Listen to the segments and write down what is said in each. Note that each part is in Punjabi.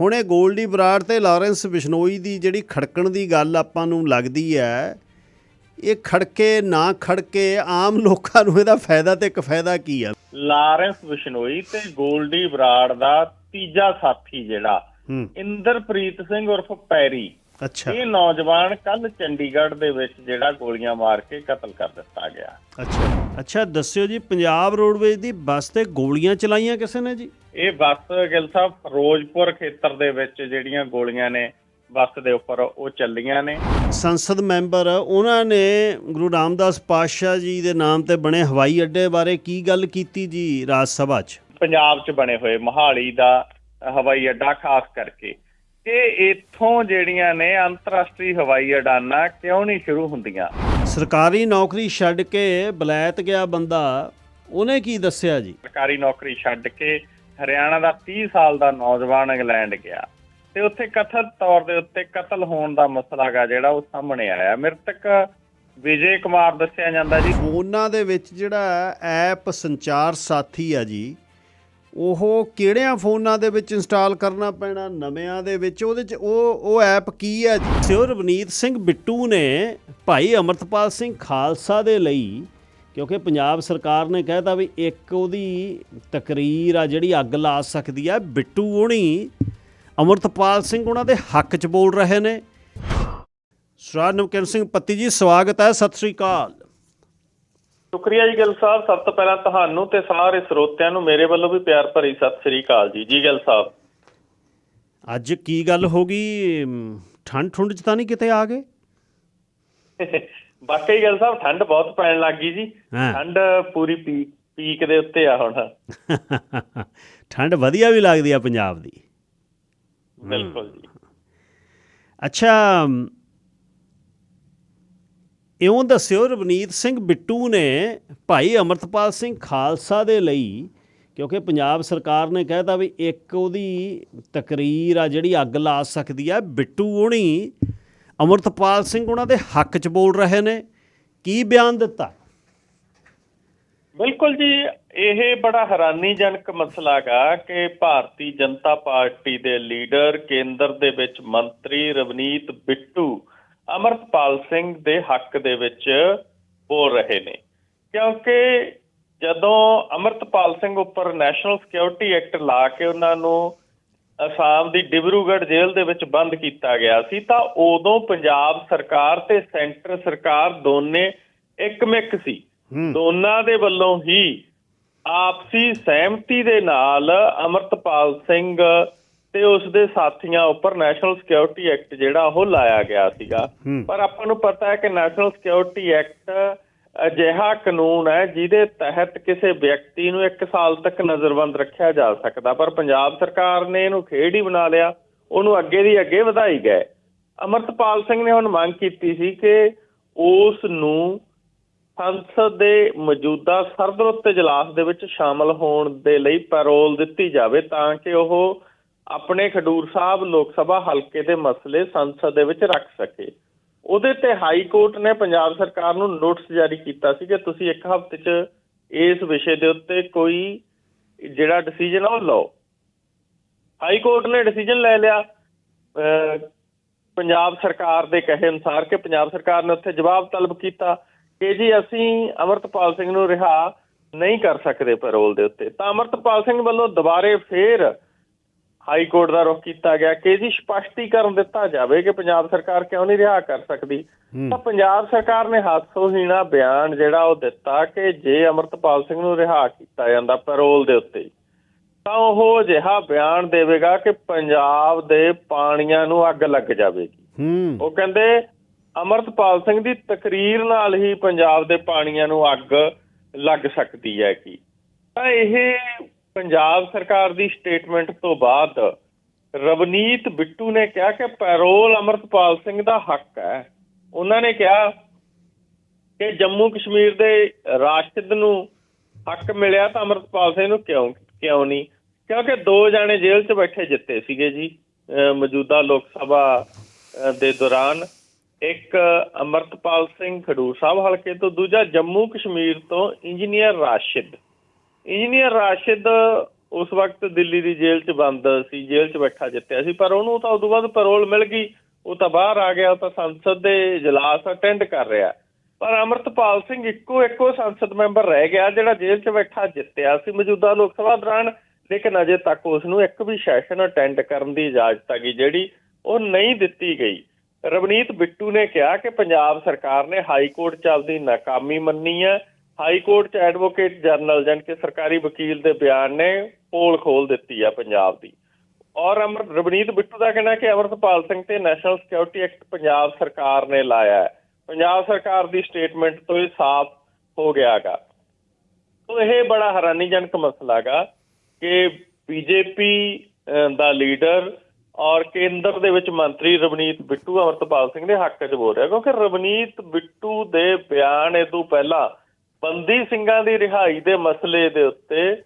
ਹੁਣ ਇਹ ਗੋਲਡੀ ਬਰਾੜ ਤੇ ਲਾਰੈਂਸ ਬਿਸ਼ਨੋਈ ਦੀ ਜਿਹੜੀ ਖੜਕਣ ਦੀ ਗੱਲ ਆਪਾਂ ਨੂੰ ਲੱਗਦੀ ਹੈ ਇਹ ਖੜਕੇ ਨਾ ਖੜਕੇ ਆਮ ਲੋਕਾਂ ਨੂੰ ਇਹਦਾ ਫਾਇਦਾ ਤੇ ਇੱਕ ਫਾਇਦਾ ਕੀ ਆ? ਲਾਰੈਂਸ ਬਿਸ਼ਨੋਈ ਤੇ ਗੋਲਡੀ ਬਰਾੜ ਦਾ ਤੀਜਾ ਸਾਥੀ ਜਿਹੜਾ ਇੰਦਰਪ੍ਰੀਤ ਸਿੰਘ ਉਰਫ ਪੈਰੀ। ਅੱਛਾ। ਇਹ ਨੌਜਵਾਨ ਕੱਲ ਚੰਡੀਗੜ੍ਹ ਦੇ ਵਿੱਚ ਜਿਹੜਾ ਗੋਲੀਆਂ ਮਾਰ ਕੇ ਕਤਲ ਕਰ ਦਿੱਤਾ ਗਿਆ। ਅੱਛਾ। ਅੱਛਾ ਦੱਸਿਓ ਜੀ ਪੰਜਾਬ ਰੋਡਵੇਜ਼ ਦੀ ਬੱਸ ਤੇ ਗੋਲੀਆਂ ਚਲਾਈਆਂ ਕਿਸੇ ਨੇ ਜੀ? ਇਹ ਬੱਸ ਗਿੱਲ ਸਾਹਿਬ ਫਿਰੋਜ਼ਪੁਰ ਖੇਤਰ ਦੇ ਵਿੱਚ ਜਿਹੜੀਆਂ ਗੋਲੀਆਂ ਨੇ ਬੱਸ ਦੇ ਉੱਪਰ ਉਹ ਚੱਲੀਆਂ ਨੇ। ਸੰਸਦ ਮੈਂਬਰ ਉਹਨਾਂ ਨੇ ਗੁਰੂ ਰਾਮਦਾਸ ਪਾਤਸ਼ਾਹ ਜੀ ਦੇ ਨਾਮ ਤੇ ਬਣੇ ਹਵਾਈ ਅੱਡੇ ਬਾਰੇ ਕੀ ਗੱਲ ਕੀਤੀ ਜੀ ਰਾਜ ਸਭਾ 'ਚ? ਪੰਜਾਬ 'ਚ ਬਣੇ ਹੋਏ ਮੋਹਾਲੀ ਦਾ ਹਵਾਈ ਅੱਡਾ ਖਾਸ ਕਰਕੇ। ਕਿ ਇੱਥੋਂ ਜਿਹੜੀਆਂ ਨੇ ਅੰਤਰਰਾਸ਼ਟਰੀ ਹਵਾਈ ਉਡਾਨਾਂ ਕਿਉਂ ਨਹੀਂ ਸ਼ੁਰੂ ਹੁੰਦੀਆਂ? ਸਰਕਾਰੀ ਨੌਕਰੀ ਛੱਡ ਕੇ ਬਲੈਤ ਗਿਆ ਬੰਦਾ ਉਹਨੇ ਕੀ ਦੱਸਿਆ ਜੀ? ਸਰਕਾਰੀ ਨੌਕਰੀ ਛੱਡ ਕੇ ਹਰਿਆਣਾ ਦਾ 30 ਸਾਲ ਦਾ ਨੌਜਵਾਨ ਇੰਗਲੈਂਡ ਗਿਆ। ਤੇ ਉੱਥੇ ਕਥਿਤ ਤੌਰ ਦੇ ਉੱਤੇ ਕਤਲ ਹੋਣ ਦਾ ਮਸਲਾ ਗਾ ਜਿਹੜਾ ਉਹ ਸਾਹਮਣੇ ਆਇਆ। ਮ੍ਰਿਤਕ ਵਿਜੇ ਕੁਮਾਰ ਦੱਸਿਆ ਜਾਂਦਾ ਜੀ। ਫੋਨਾਂ ਦੇ ਵਿੱਚ ਜਿਹੜਾ ਐਪ ਸੰਚਾਰ ਸਾਥੀ ਆ ਜੀ ਉਹ ਕਿਹੜਿਆਂ ਫੋਨਾਂ ਦੇ ਵਿੱਚ ਇੰਸਟਾਲ ਕਰਨਾ ਪੈਣਾ, ਨਵਿਆਂ ਦੇ ਵਿੱਚ? ਉਹਦੇ ਚ ਉਹ ਉਹ ਐਪ ਕੀ ਹੈ ਸਿਓ ਰਵਨੀਤ ਸਿੰਘ ਬਿੱਟੂ ਨੇ ਭਾਈ ਅਮਰਤਪਾਲ ਸਿੰਘ ਖਾਲਸਾ ਦੇ ਲਈ, ਕਿਉਂਕਿ ਪੰਜਾਬ ਸਰਕਾਰ ਨੇ ਕਹਿਤਾ ਵੀ ਇੱਕ ਉਹਦੀ ਤਕਰੀਰ ਆ ਜਿਹੜੀ ਅੱਗ ਲਾ ਸਕਦੀ ਆ, ਬਿੱਟੂ ਹੋਣੀ, ਅਮਰਤਪਾਲ ਸਿੰਘ ਉਹਨਾਂ ਦੇ ਹੱਕ 'ਚ ਬੋਲ ਰਹੇ ਨੇ। ਸਰਾਜ ਨਵਕਿਰਨ ਸਿੰਘ ਪੱਤੀ ਜੀ, ਸਵਾਗਤ ਹੈ, ਸਤਿ ਸ੍ਰੀ ਅਕਾਲ। ਸ਼ੁਕਰੀਆ ਜੀ ਗਿੱਲ ਸਾਹਿਬ। ਸਭ ਤੋਂ ਪਹਿਲਾਂ ਤੁਹਾਨੂੰ ਤੇ ਸਾਰੇ ਸਰੋਤਿਆਂ ਨੂੰ ਮੇਰੇ ਵੱਲੋਂ ਵੀ ਪਿਆਰ ਭਰੀ ਸਤਿ ਸ੍ਰੀ ਅਕਾਲ ਜੀ। ਜੀ ਗਿੱਲ ਸਾਹਿਬ। ਅੱਜ ਕੀ ਗੱਲ ਹੋ ਗਈ? ਠੰਡ ਠੁੰਡ ਚ ਤਾਂ ਨਹੀਂ ਕਿਤੇ ਆ ਗਏ? ਵਾਕਈ ਗਿੱਲ ਸਾਹਿਬ ਠੰਡ ਬਹੁਤ ਪੈਣ ਲੱਗ ਗਈ ਜੀ। ਠੰਡ ਪੂਰੀ ਪੀ- ਪੀਕ ਦੇ ਉੱਤੇ ਆ ਹੁਣ। ਠੰਡ ਵਧੀਆ ਵੀ ਲੱਗਦੀ ਆ ਪੰਜਾਬ ਦੀ। ਬਿਲਕੁਲ ਜੀ। ਅੱਛਾ ਇਉਂ ਦੱਸਿਓ ਰਵਨੀਤ ਸਿੰਘ ਬਿੱਟੂ ਨੇ ਭਾਈ ਅਮਰਤਪਾਲ ਸਿੰਘ ਖਾਲਸਾ ਦੇ ਲਈ, ਕਿਉਂਕਿ ਪੰਜਾਬ ਸਰਕਾਰ ਨੇ ਕਹਿਤਾ ਵੀ ਇੱਕ ਉਹਦੀ ਤਕਰੀਰ ਆ ਜਿਹੜੀ ਅੱਗ ਲਾ ਸਕਦੀ ਆ, ਬਿੱਟੂ ਹੋਣੀ, ਅਮਰਤਪਾਲ ਸਿੰਘ ਉਹਨਾਂ ਦੇ ਹੱਕ 'ਚ ਬੋਲ ਰਹੇ ਨੇ। ਕੀ ਬਿਆਨ ਦਿੱਤਾ? ਬਿਲਕੁਲ ਜੀ, ਇਹ ਬੜਾ ਹੈਰਾਨੀਜਨਕ ਮਸਲਾ ਗਾ ਕਿ ਭਾਰਤੀ ਜਨਤਾ ਪਾਰਟੀ ਦੇ ਲੀਡਰ, ਕੇਂਦਰ ਦੇ ਵਿੱਚ ਮੰਤਰੀ ਰਵਨੀਤ ਬਿੱਟੂ ਅਮਰਪਾਲ ਸਿੰਘ ਦੇ ਹੱਕ ਦੇ ਵਿੱਚ ਬੋਲ ਰਹੇ ਨੇ। ਕਿਉਂਕਿ ਜਦੋਂ ਅਮਰਤਪਾਲ ਸਿੰਘ ਉੱਪਰ ਨੈਸ਼ਨਲ ਸਿਕਿਉਰਿਟੀ ਐਕਟ ਲਾ ਕੇ ਉਹਨਾਂ ਨੂੰ ਅਸਾਮ ਦੀ ਡਿਬਰੂਗੜ੍ਹ ਜੇਲ੍ਹ ਦੇ ਵਿੱਚ ਬੰਦ ਕੀਤਾ ਗਿਆ ਸੀ ਤਾਂ ਉਦੋਂ ਪੰਜਾਬ ਸਰਕਾਰ ਤੇ ਸੈਂਟਰ ਸਰਕਾਰ ਦੋਨੇ ਇੱਕਮਿਕ ਸੀ। ਦੋਨਾਂ ਦੇ ਵੱਲੋਂ ਹੀ ਆਪਸੀ ਸਹਿਮਤੀ ਦੇ ਨਾਲ ਅਮਰਤਪਾਲ ਸਿੰਘ ਤੇ ਉਸ ਦੇ ਸਾਥੀਆਂ ਉੱਪਰ ਨੈਸ਼ਨਲ ਸਿਕਿਉਰਿਟੀ ਐਕਟ ਜਿਹੜਾ ਉਹ ਲਾਇਆ ਗਿਆ ਸੀਗਾ। ਪਰ ਆਪਾਂ ਨੂੰ ਪਤਾ ਹੈ ਕਿ ਨੈਸ਼ਨਲ ਸਿਕਿਉਰਿਟੀ ਐਕਟ ਅਜਿਹਾ ਕਾਨੂੰਨ ਹੈ ਜਿਹਦੇ ਤਹਿਤ ਕਿਸੇ ਵਿਅਕਤੀ ਨੂੰ 1 ਸਾਲ ਤੱਕ ਨਜ਼ਰਬੰਦ ਰੱਖਿਆ ਜਾ ਸਕਦਾ। ਪਰ ਪੰਜਾਬ ਸਰਕਾਰ ਨੇ ਇਹਨੂੰ ਖੇਡ ਹੀ ਬਣਾ ਲਿਆ। ਉਹਨੂੰ ਅੱਗੇ ਦੀ ਅੱਗੇ ਵਧਾਈ ਗਏ। ਅਮਰਤਪਾਲ ਸਿੰਘ ਨੇ ਹੁਣ ਮੰਗ ਕੀਤੀ ਸੀ ਕਿ ਉਸ ਨੂੰ ਸੰਸਦ ਦੇ ਮੌਜੂਦਾ ਸਰਦਰੁੱਤ ਇਜਲਾਸ ਦੇ ਵਿੱਚ ਸ਼ਾਮਲ ਹੋਣ ਦੇ ਲਈ ਪੈਰੋਲ ਦਿੱਤੀ ਜਾਵੇ ਤਾਂ ਕਿ ਉਹ ਆਪਣੇ ਖਡੂਰ ਸਾਹਿਬ ਲੋਕ ਸਭਾ ਹਲਕੇ ਦੇ ਮਸਲੇ ਸੰਸਦ ਦੇ ਵਿੱਚ ਰੱਖ ਸਕੇ। ਉਹਦੇ ਤੇ ਹਾਈ ਕੋਰਟ ਨੇ ਪੰਜਾਬ ਸਰਕਾਰ ਨੂੰ ਨੋਟਿਸ ਜਾਰੀ ਕੀਤਾ ਸੀ ਕਿ ਤੁਸੀਂ ਇੱਕ ਹਫ਼ਤੇ 'ਚ ਇਸ ਵਿਸ਼ੇ ਦੇ ਉੱਤੇ ਕੋਈ ਜਿਹੜਾ ਡਿਸੀਜਨ ਉਹ ਲਓ। ਹਾਈ ਕੋਰਟ ਨੇ ਡਿਸੀਜਨ ਲੈ ਲਿਆ। ਅਹ ਪੰਜਾਬ ਸਰਕਾਰ ਦੇ ਕਹੇ ਅਨੁਸਾਰ ਕਿ ਪੰਜਾਬ ਸਰਕਾਰ ਨੇ ਉੱਥੇ ਜਵਾਬ ਤਲਬ ਕੀਤਾ ਕਿ ਜੀ ਅਸੀਂ ਅਮਰਤਪਾਲ ਸਿੰਘ ਨੂੰ ਰਿਹਾ ਨਹੀਂ ਕਰ ਸਕਦੇ ਪੈਰੋਲ ਦੇ ਉੱਤੇ। ਤਾਂ ਅਮਰਤਪਾਲ ਸਿੰਘ ਵੱਲੋਂ ਦੁਬਾਰੇ ਫੇਰ ਹਾਈ ਕੋਰਟ ਦਾ ਰੁਖ ਕੀਤਾ ਗਿਆ ਕਿ ਜੀ ਸਪਸ਼ਟੀਕਰਨ ਦਿੱਤਾ ਜਾਵੇ ਕਿ ਪੰਜਾਬ ਸਰਕਾਰ ਕਿਉਂ ਨਹੀਂ ਰਿਹਾ ਕਰ ਸਕਦੀ। ਤਾਂ ਪੰਜਾਬ ਸਰਕਾਰ ਨੇ ਹਾਸੋਹੀਣਾ ਬਿਆਨ ਜਿਹੜਾ ਉਹ ਦਿੱਤਾ ਕਿ ਜੇ ਅਮਰਤਪਾਲ ਸਿੰਘ ਨੂੰ ਰਿਹਾ ਕੀਤਾ ਜਾਂਦਾ ਪੈਰੋਲ ਦੇ ਉੱਤੇ ਤਾਂ ਉਹ ਅਜਿਹਾ ਬਿਆਨ ਦੇਵੇਗਾ ਕਿ ਪੰਜਾਬ ਦੇ ਪਾਣੀਆਂ ਨੂੰ ਅੱਗ ਲੱਗ ਜਾਵੇਗੀ। ਉਹ ਕਹਿੰਦੇ ਅਮਰਤਪਾਲ ਸਿੰਘ ਦੀ ਤਕਰੀਰ ਨਾਲ ਹੀ ਪੰਜਾਬ ਦੇ ਪਾਣੀਆਂ ਨੂੰ ਅੱਗ ਲੱਗ ਸਕਦੀ ਹੈ ਕੀ ਤਾਂ ਇਹ ਪੰਜਾਬ ਸਰਕਾਰ ਦੀ ਸਟੇਟਮੈਂਟ ਤੋਂ ਬਾਅਦ ਰਵਨੀਤ ਬਿੱਟੂ ਨੇ ਕਿਹਾ ਕਿ ਪੈਰੋਲ ਅਮਰਤਪਾਲ ਸਿੰਘ ਦਾ ਹੱਕ ਹੈ। ਉਹਨਾਂ ਨੇ ਕਿਹਾ ਕਿ ਜੰਮੂ ਕਸ਼ਮੀਰ ਦੇ ਰਾਸ਼ਟਰ ਨੂੰ ਹੱਕ ਮਿਲਿਆ ਤਾਂ ਅਮਰਤਪਾਲ ਸਿੰਘ ਨੂੰ ਕਿਉਂ ਕਿਉਂ ਨਹੀਂ? ਕਿਉਂਕਿ ਦੋ ਜਾਣੇ ਜੇਲ੍ਹ 'ਚ ਬੈਠੇ ਜਿੱਤੇ ਸੀਗੇ ਜੀ ਮੌਜੂਦਾ ਲੋਕ ਸਭਾ ਦੇ ਦੌਰਾਨ। ਇੱਕ ਅਮਰਤਪਾਲ ਸਿੰਘ ਖਡੂਰ ਸਾਹਿਬ ਹਲਕੇ ਤੋਂ, ਦੂਜਾ ਜੰਮੂ ਕਸ਼ਮੀਰ ਤੋਂ ਇੰਜੀਨੀਅਰ ਰਾਸ਼ਿਦ। ਇੰਜੀਨੀਅਰ ਰਾਸ਼ਿਦ ਉਸ ਵਕਤ ਦਿੱਲੀ ਦੀ ਜੇਲ੍ਹ 'ਚ ਬੰਦ ਸੀ, ਜੇਲ੍ਹ 'ਚ ਬੈਠਾ ਜਿੱਤਿਆ ਸੀ, ਪਰ ਉਹਨੂੰ ਤਾਂ ਉਦੋਂ ਬਾਅਦ ਪੈਰੋਲ ਮਿਲ ਗਈ, ਉਹ ਤਾਂ ਬਾਹਰ ਆ ਗਿਆ, ਉਹ ਤਾਂ ਸੰਸਦ ਦੇ ਇਜਲਾਸ ਅਟੈਂਡ ਕਰ ਰਿਹਾ। ਪਰ ਅਮਰਤਪਾਲ ਸਿੰਘ ਇੱਕੋ ਇੱਕੋ ਸੰਸਦ ਮੈਂਬਰ ਰਹਿ ਗਿਆ, ਜਿਹੜਾ ਜੇਲ੍ਹ 'ਚ ਬੈਠਾ ਜਿੱਤਿਆ ਸੀ। ਮੌਜੂਦਾ ਲੋਕ ਸਭਾ ਦੌਰਾਨ ਲੇਕਿਨ ਅਜੇ ਤੱਕ ਉਸ ਨੂੰ ਇੱਕ ਵੀ ਸੈਸ਼ਨ ਅਟੈਂਡ ਕਰਨ ਦੀ ਇਜਾਜ਼ਤ ਆ ਗਈ ਜਿਹੜੀ ਉਹ ਨਹੀਂ ਦਿੱਤੀ ਗਈ। ਰਵਨੀਤ ਬਿੱਟੂ ਨੇ ਕਿਹਾ ਕਿ ਪੰਜਾਬ ਸਰਕਾਰ ਨੇ ਹਾਈ ਕੋਰਟ 'ਚ ਆਪਦੀ ਨਾਕਾਮੀ ਮੰਨੀ ਹੈ। ਹਾਈ ਕੋਰਟ 'ਚ ਐਡਵੋਕੇਟ ਜਨਰਲ ਜਾਣੀ ਕਿ ਸਰਕਾਰੀ ਵਕੀਲ ਦੇ ਬਿਆਨ ਨੇ ਪੋਲ ਖੋਲ ਦਿੱਤੀ ਆ ਪੰਜਾਬ ਦੀ। ਔਰ ਅਮਰ, ਰਵਨੀਤ ਬਿੱਟੂ ਦਾ ਕਹਿਣਾ ਕਿ ਅਮਰਤਪਾਲ ਸਿੰਘ ਤੇ ਨੈਸ਼ਨਲ ਸਿਕਿਉਰਿਟੀ ਐਕਟ ਪੰਜਾਬ ਸਰਕਾਰ ਨੇ ਲਾਇਆ ਹੈ। ਪੰਜਾਬ ਸਰਕਾਰ ਦੀ ਸਟੇਟਮੈਂਟ ਤੋਂ ਇਹ ਸਾਫ਼ ਹੋ ਗਿਆਗਾ ਤੋ ਇਹ ਬੜਾ ਹੈਰਾਨੀਜਨਕ ਮਸਲਾ ਹੈਗਾ ਕਿ ਬੀਜੇਪੀ ਦਾ ਲੀਡਰ ਔਰ ਕੇਂਦਰ ਦੇ ਵਿੱਚ ਮੰਤਰੀ ਰਵਨੀਤ ਬਿੱਟੂ ਅਮਰਤਪਾਲ ਸਿੰਘ ਦੇ ਹੱਕ 'ਚ ਬੋਲ ਰਿਹਾ ਕਿਉਂਕਿ ਰਵਨੀਤ ਬਿੱਟੂ ਦੇ ਬਿਆਨ ਇਹ ਤੋਂ ਪਹਿਲਾਂ ਬੰਦੀ ਸਿੰਘਾਂ ਦੀ ਰਿਹਾਈ ਦੇ ਮਸਲੇ ਦੇ ਉੱਤੇ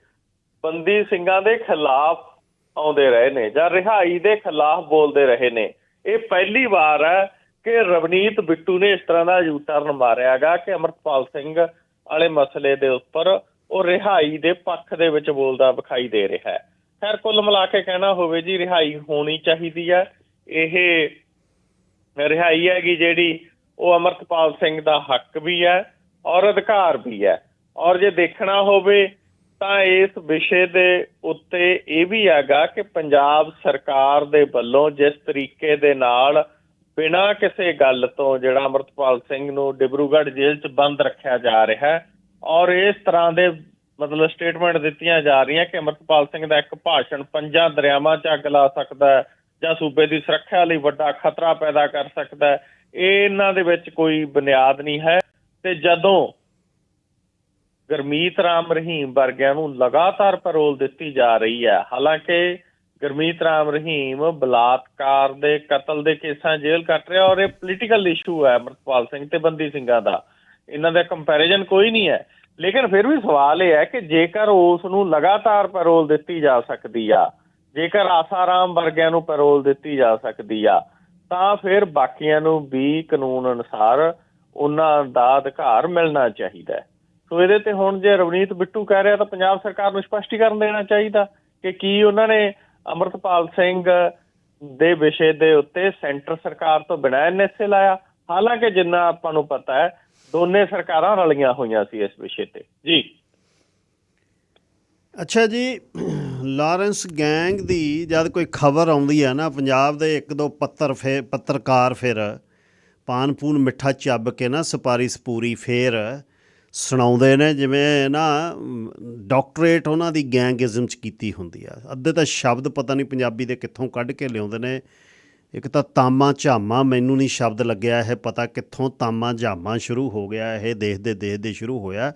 ਬੰਦੀ ਸਿੰਘਾਂ ਦੇ ਖਿਲਾਫ ਆਉਂਦੇ ਰਹੇ ਨੇ ਜਾਂ ਰਿਹਾਈ ਦੇ ਖਿਲਾਫ ਬੋਲਦੇ ਰਹੇ ਨੇ। ਇਹ ਪਹਿਲੀ ਵਾਰ ਹੈ ਕਿ ਰਵਨੀਤ ਬਿੱਟੂ ਨੇ ਇਸ ਤਰ੍ਹਾਂ ਦਾ ਯੂ ਟਰਨ ਮਾਰਿਆਗਾ ਕਿ ਅਮਰਪਾਲ ਸਿੰਘ ਵਾਲੇ ਮਸਲੇ ਦੇ ਉੱਪਰ ਉਹ ਰਿਹਾਈ ਦੇ ਪੱਖ ਦੇ ਵਿੱਚ ਬੋਲਦਾ ਵਿਖਾਈ ਦੇ ਰਿਹਾ ਹੈ। ਖੈਰ, ਕੁੱਲ ਮਿਲਾ ਕੇ ਕਹਿਣਾ ਹੋਵੇ ਜੀ, ਰਿਹਾਈ ਹੋਣੀ ਚਾਹੀਦੀ ਹੈ। ਇਹ ਰਿਹਾਈ ਹੈਗੀ ਜਿਹੜੀ ਉਹ ਅਮਰਤਪਾਲ ਸਿੰਘ ਦਾ ਹੱਕ ਵੀ ਹੈ ਔਰ ਅਧਿਕਾਰ ਵੀ ਹੈ। ਔਰ ਜੇ ਦੇਖਣਾ ਹੋਵੇ ਤਾਂ ਇਸ ਵਿਸ਼ੇ ਦੇ ਉੱਤੇ ਇਹ ਵੀ ਹੈਗਾ ਕਿ ਪੰਜਾਬ ਸਰਕਾਰ ਦੇ ਵੱਲੋਂ ਜਿਸ ਤਰੀਕੇ ਦੇ ਨਾਲ ਬਿਨਾਂ ਕਿਸੇ ਗੱਲ ਤੋਂ ਜਿਹੜਾ ਅਮਰਤਪਾਲ ਸਿੰਘ ਨੂੰ ਡਿਬਰੂਗੜ੍ਹ ਜੇਲ੍ਹ 'ਚ ਬੰਦ ਰੱਖਿਆ ਜਾ ਰਿਹਾ ਹੈ ਔਰ ਇਸ ਤਰ੍ਹਾਂ ਦੇ ਮਤਲਬ ਸਟੇਟਮੈਂਟ ਦਿੱਤੀਆਂ ਜਾ ਰਹੀਆਂ ਕਿ ਅਮਰਤਪਾਲ ਸਿੰਘ ਦਾ ਇੱਕ ਭਾਸ਼ਣ ਪੰਜਾਂ ਦਰਿਆਵਾਂ 'ਚ ਅੱਗ ਲਾ ਸਕਦਾ ਹੈ ਜਾਂ ਸੂਬੇ ਦੀ ਸੁਰੱਖਿਆ ਲਈ ਵੱਡਾ ਖਤਰਾ ਪੈਦਾ ਕਰ ਸਕਦਾ ਹੈ, ਇਹ ਇਹਨਾਂ ਦੇ ਵਿੱਚ ਕੋਈ ਬੁਨਿਆਦ ਨਹੀਂ ਹੈ। ਤੇ ਜਦੋਂ ਗਰਮੀਤ ਰਾਮ ਰਹੀਮ ਵਰਗਿਆਂ ਨੂੰ ਲਗਾਤਾਰ ਪੈਰੋਲ ਦਿੱਤੀ ਜਾ ਰਹੀ ਹੈ, ਹਾਲਾਂਕਿ ਗਰਮੀਤ ਰਾਮ ਰਹੀਮ ਬਲਾਤਕਾਰ ਦੇ, ਕਤਲ ਦੇ ਕੇਸਾਂ ਜੇਲ੍ਹ ਕੱਟ ਰਿਹਾ ਔਰ ਇਹ ਪੋਲੀਟੀਕਲ ਇਸ਼ੂ ਹੈ ਅਮਰਪਾਲ ਸਿੰਘ ਤੇ ਬੰਦੀ ਸਿੰਘਾਂ ਦਾ। ਇਹਨਾਂ ਦਾ ਕੰਪੈਰੀਜ਼ਨ ਕੋਈ ਨਹੀਂ ਹੈ। ਲੇਕਿਨ ਫਿਰ ਵੀ ਸਵਾਲ ਇਹ ਹੈ ਕਿ ਜੇਕਰ ਉਸ ਨੂੰ ਲਗਾਤਾਰ ਪੈਰੋਲ ਦਿੱਤੀ ਜਾ ਸਕਦੀ ਆ, ਜੇਕਰ ਆਸਾਰਾਮ ਵਰਗਿਆਂ ਨੂੰ ਪੈਰੋਲ ਦਿੱਤੀ ਜਾ ਸਕਦੀ ਆ, ਤਾਂ ਫਿਰ ਬਾਕੀਆਂ ਨੂੰ ਵੀ ਕਾਨੂੰਨ ਅਨੁਸਾਰ ਉਹਨਾਂ ਦਾ ਅਧਿਕਾਰ ਮਿਲਣਾ ਚਾਹੀਦਾ ਹੈ। ਸੋ ਇਹਦੇ ਤੇ ਹੁਣ ਜੇ ਰਵਨੀਤ ਬਿੱਟੂ ਕਹਿ ਰਿਹਾ ਤਾਂ ਪੰਜਾਬ ਸਰਕਾਰ ਨੂੰ ਸਪਸ਼ਟੀਕਰਨ ਦੇਣਾ ਚਾਹੀਦਾ ਕਿ ਕੀ ਉਹਨਾਂ ਨੇ ਅਮਰਤਪਾਲ ਸਿੰਘ ਦੇ ਵਿਸ਼ੇ ਦੇ ਉੱਤੇ ਸੈਂਟਰ ਸਰਕਾਰ ਤੋਂ ਬਿਨਾਂ ਐਨਐਸਏ ਲਾਇਆ? ਹਾਲਾਂਕਿ ਜਿੰਨਾ ਆਪਾਂ ਨੂੰ ਪਤਾ ਹੈ, ਦੋਨੇ ਸਰਕਾਰਾਂ ਰਲੀਆਂ ਹੋਈਆਂ ਸੀ ਇਸ ਵਿਸ਼ੇ ਤੇ। ਜੀ। ਅੱਛਾ ਜੀ, ਲਾਰੈਂਸ ਗੈਂਗ ਦੀ ਜਦ ਕੋਈ ਖਬਰ ਆਉਂਦੀ ਹੈ ਨਾ, ਪੰਜਾਬ ਦੇ ਇੱਕ ਦੋ ਪੱਤਰ ਫੇ ਪੱਤਰਕਾਰ ਫਿਰ ਪਾਨ ਪੂਨ ਮਿੱਠਾ ਚੱਬ ਕੇ ਨਾ ਸਪਾਰੀ ਸਪੂਰੀ ਫੇਰ ਸੁਣਾਉਂਦੇ ਨੇ, ਜਿਵੇਂ ਨਾ, ਡਾਕਟਰੇਟ ਉਹਨਾਂ ਦੀ ਗੈਂਗਿਜ਼ਮ ਚ ਕੀਤੀ ਹੁੰਦੀ ਆ। ਅੱਧੇ ਤਾਂ ਸ਼ਬਦ ਪਤਾ ਨਹੀਂ ਪੰਜਾਬੀ ਦੇ ਕਿੱਥੋਂ ਕੱਢ ਕੇ ਲਿਆਉਂਦੇ ਨੇ। ਇੱਕ ਤਾਂ ਤਾਮਾ ਝਾਮਾ, ਮੈਨੂੰ ਨਹੀਂ ਸ਼ਬਦ ਲੱਗਿਆ ਇਹ ਪਤਾ ਕਿੱਥੋਂ ਤਾਮਾ ਝਾਮਾ ਸ਼ੁਰੂ ਹੋ ਗਿਆ, ਇਹ ਦੇਖਦੇ ਦੇਖਦੇ ਸ਼ੁਰੂ ਹੋਇਆ।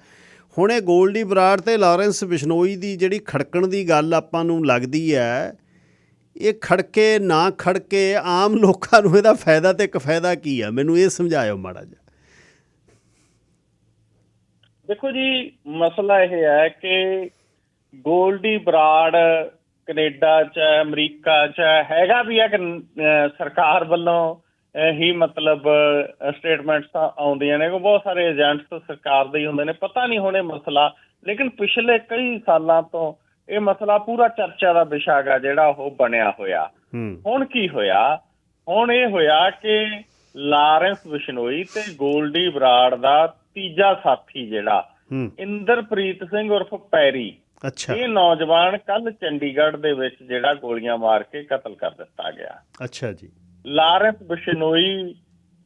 ਹੁਣ ਇਹ ਗੋਲਡੀ ਬਰਾੜ ਤੇ ਲਾਰੈਂਸ ਬਿਸ਼ਨੋਈ ਦੀ ਜਿਹੜੀ ਖੜਕਣ ਦੀ ਗੱਲ ਆਪਾਂ ਨੂੰ ਲੱਗਦੀ ਹੈ ਇਹ ਖੜਕੇ, ਨਾ ਖੜਕੇ, ਆਮ ਲੋਕਾਂ ਨੂੰ ਇਹਦਾ ਫਾਇਦਾ ਤੇ ਇੱਕ ਕੀ ਆ? ਮੈਨੂੰ ਇਹ ਸਮਝਾਇਓ ਮਾੜਾ ਜਿਹਾ। ਦੇਖੋ ਜੀ, ਮਸਲਾ ਇਹ ਹੈ ਕਿ ਗੋਲਡੀ ਬਰਾੜ ਕੈਨੇਡਾ ਚ, ਅਮਰੀਕਾ ਚ ਹੈਗਾ ਵੀ ਹੈ ਕਿ ਸਰਕਾਰ ਵੱਲੋਂ ਹੀ ਮਤਲਬ ਸਟੇਟਮੈਂਟਸ ਆਉਂਦੀਆਂ ਨੇ ਕਿ ਬਹੁਤ ਸਾਰੇ ਏਜੰਟਸ ਸਰਕਾਰ ਦੇ ਹੀ ਹੁੰਦੇ ਨੇ। ਪਤਾ ਨਹੀਂ ਹੋਣੇ ਮਸਲਾ, ਲੇਕਿਨ ਪਿਛਲੇ ਕਈ ਸਾਲਾਂ ਤੋਂ ਇਹ ਮਸਲਾ ਪੂਰਾ ਚਰਚਾ ਦਾ ਵਿਸ਼ਾ ਹੈਗਾ ਜਿਹੜਾ ਉਹ ਬਣਿਆ ਹੋਇਆ। ਹੁਣ ਕੀ ਹੋਇਆ? ਹੁਣ ਇਹ ਹੋਇਆ ਕਿ ਲਾਰੈਂਸ ਬਿਸ਼ਨੋਈ ਤੇ ਗੋਲਡੀ ਬਰਾੜ ਦਾ ਤੀਜਾ ਸਾਥੀ ਜਿਹੜਾ ਇੰਦਰਪ੍ਰੀਤ ਸਿੰਘ ਉਰਫ ਪੈਰੀ। ਅੱਛਾ। ਇਹ ਨੌਜਵਾਨ ਕੱਲ ਚੰਡੀਗੜ੍ਹ ਦੇ ਵਿੱਚ ਜਿਹੜਾ ਗੋਲੀਆਂ ਮਾਰ ਕੇ ਕਤਲ ਕਰ ਦਿੱਤਾ ਗਿਆ। ਅੱਛਾ ਜੀ। ਲਾਰੈਂਸ ਬਿਸ਼ਨੋਈ